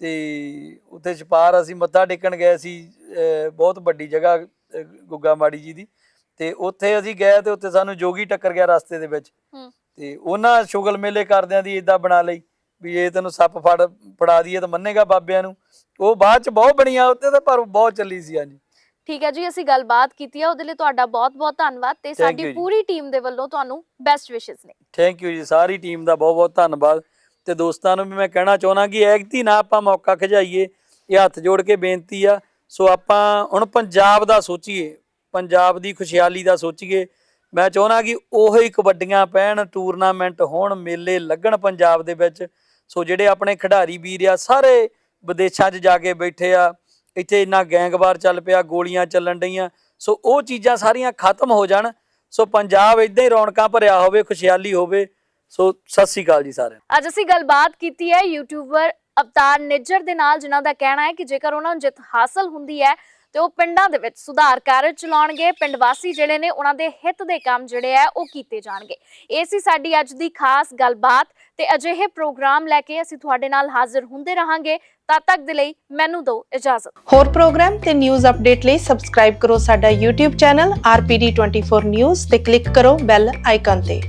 Speaker 2: ਤੇ ਉੱਥੇ ਛਪਾਰ ਅਸੀਂ ਮੱਥਾ ਟੇਕਣ ਗਏ ਸੀ ਬਹੁਤ ਵੱਡੀ ਜਗ੍ਹਾ ਗੁੱਗਾ ਮਾੜੀ ਜੀ ਦੀ। ਤੇ ਉੱਥੇ ਅਸੀਂ ਗਏ ਤੇ ਉੱਥੇ ਸਾਨੂੰ ਜੋਗੀ ਟੱਕਰ ਗਿਆ ਰਸਤੇ ਦੇ ਵਿੱਚ। ਤੇ ਉਹਨਾਂ ਸ਼ੁਗਲ ਮੇਲੇ ਕਰਦਿਆਂ ਦੀ ਇਦਾਂ ਬਣਾ ਲਈ ਵੀ ਇਹ ਤੈਨੂੰ ਸੱਪ ਫੜ ਫੜਾ ਦਈਏ ਤਾਂ ਮੰਨੇਗਾ ਬਾਬਿਆਂ ਨੂੰ। ਉਹ ਬਾਅਦ ਚ ਬਹੁਤ ਬਣੀਆਂ ਉੱਤੇ ਤਾਂ ਪਰ ਬਹੁਤ ਚੱਲੀ ਸੀ ਹਾਂਜੀ।
Speaker 1: ਠੀਕ ਹੈ ਜੀ ਅਸੀਂ ਗੱਲਬਾਤ ਕੀਤੀ ਹੈ ਉਹਦੇ ਲਈ ਤੁਹਾਡਾ ਬਹੁਤ-ਬਹੁਤ ਧੰਨਵਾਦ ਤੇ
Speaker 2: you
Speaker 1: ਸਾਡੀ
Speaker 2: ਜੀ।
Speaker 1: ਪੂਰੀ ਟੀਮ ਦੇ ਵੱਲੋਂ ਤੁਹਾਨੂੰ ਬੈਸਟ ਵਿਸ਼ੇਸ ਨੇ।
Speaker 2: ਥੈਂਕ ਯੂ ਜੀ ਸਾਰੀ ਟੀਮ ਦਾ ਬਹੁਤ ਬਹੁਤ ਧੰਨਵਾਦ ਤੇ ਦੋਸਤਾਂ ਨੂੰ ਵੀ ਮੈਂ ਕਹਿਣਾ ਚਾਹੁੰਦਾ ਕਿ ਐਗਤੀ ਨਾ ਆਪਾਂ ਮੌਕਾ ਖਜਾਈਏ ਇਹ ਹੱਥ ਜੋੜ ਕੇ ਬੇਨਤੀ ਆ। ਸੋ ਆਪਾਂ ਹੁਣ ਪੰਜਾਬ ਦਾ ਸੋਚੀਏ ਪੰਜਾਬ ਦੀ ਖੁਸ਼ਹਾਲੀ ਦਾ ਸੋਚੀਏ ਮੈਂ ਚਾਹੁੰਦਾ ਕਿ ਉਹੀ ਕਬੱਡੀਆਂ ਪੈਣ ਟੂਰਨਾਮੈਂਟ ਹੋਣ ਮੇਲੇ ਲੱਗਣ ਪੰਜਾਬ ਦੇ ਵਿੱਚ। ਸੋ ਜਿਹੜੇ ਆਪਣੇ ਖਿਡਾਰੀ ਵੀਰ ਆ ਸਾਰੇ ਵਿਦੇਸ਼ਾਂ 'ਚ ਜਾ ਕੇ ਬੈਠੇ ਆ ਇੱਥੇ ਇੰਨਾ ਗੈਂਗਵਾਰ ਚੱਲ ਪਿਆ, ਗੋਲੀਆਂ ਚੱਲਣ ਡਈਆਂ। ਸੋ ਉਹ ਚੀਜ਼ਾਂ ਸਾਰੀਆਂ ਖਤਮ ਹੋ ਜਾਣ। ਸੋ ਪੰਜਾਬ ਇਦਾਂ ਹੀ ਰੌਣਕਾਂ ਭਰਿਆ ਹੋਵੇ, ਖੁਸ਼ਹਾਲੀ ਹੋਵੇ। ਸੋ ਸਤਿ ਸ੍ਰੀ ਅਕਾਲ ਜੀ ਸਾਰਿਆਂ
Speaker 1: ਅੱਜ ਅਸੀਂ ਗੱਲਬਾਤ ਕੀਤੀ ਹੈ ਯੂਟਿਊਬਰ ਅਵਤਾਰ ਨਿੱਜਰ ਦੇ ਨਾਲ, ਜਿਨ੍ਹਾਂ ਦਾ ਕਹਿਣਾ ਹੈ ਕਿ ਜੇਕਰ ਉਹਨਾਂ ਨੂੰ ਜਿੱਤ ਹਾਸਲ ਹੁੰਦੀ ਹੈ ਤੇ ਉਹ ਪਿੰਡਾਂ ਦੇ ਵਿੱਚ ਸੁਧਾਰ ਕਾਰਜ ਚਲਾਉਣਗੇ। ਪਿੰਡ ਵਾਸੀ ਜਿਹੜੇ ਨੇ, ਉਹਨਾਂ ਦੇ ਹਿੱਤ ਦੇ ਕੰਮ ਜਿਹੜੇ ਆ, ਉਹ ਕੀਤੇ ਜਾਣਗੇ। ਇਹ ਸੀ ਸਾਡੀ ਅੱਜ ਦੀ ਖਾਸ ਗੱਲਬਾਤ ਤੇ ਅਜਿਹੇ ਪ੍ਰੋਗਰਾਮ ਲੈ ਕੇ ਅਸੀਂ ਤੁਹਾਡੇ ਨਾਲ ਹਾਜ਼ਰ ਹੁੰਦੇ ਰਹਾਂਗੇ। ਤਦ ਤੱਕ ਦੇ ਲਈ ਮੈਨੂੰ ਦਿਓ ਇਜਾਜ਼ਤ।
Speaker 5: ਹੋਰ ਪ੍ਰੋਗਰਾਮ ਤੇ ਨਿਊਜ਼ ਅਪਡੇਟ ਲਈ ਸਬਸਕ੍ਰਾਈਬ ਕਰੋ ਸਾਡਾ YouTube ਚੈਨਲ RPD24 News ਤੇ ਕਲਿੱਕ ਕਰੋ ਬੈਲ ਆਈਕਨ ਤੇ।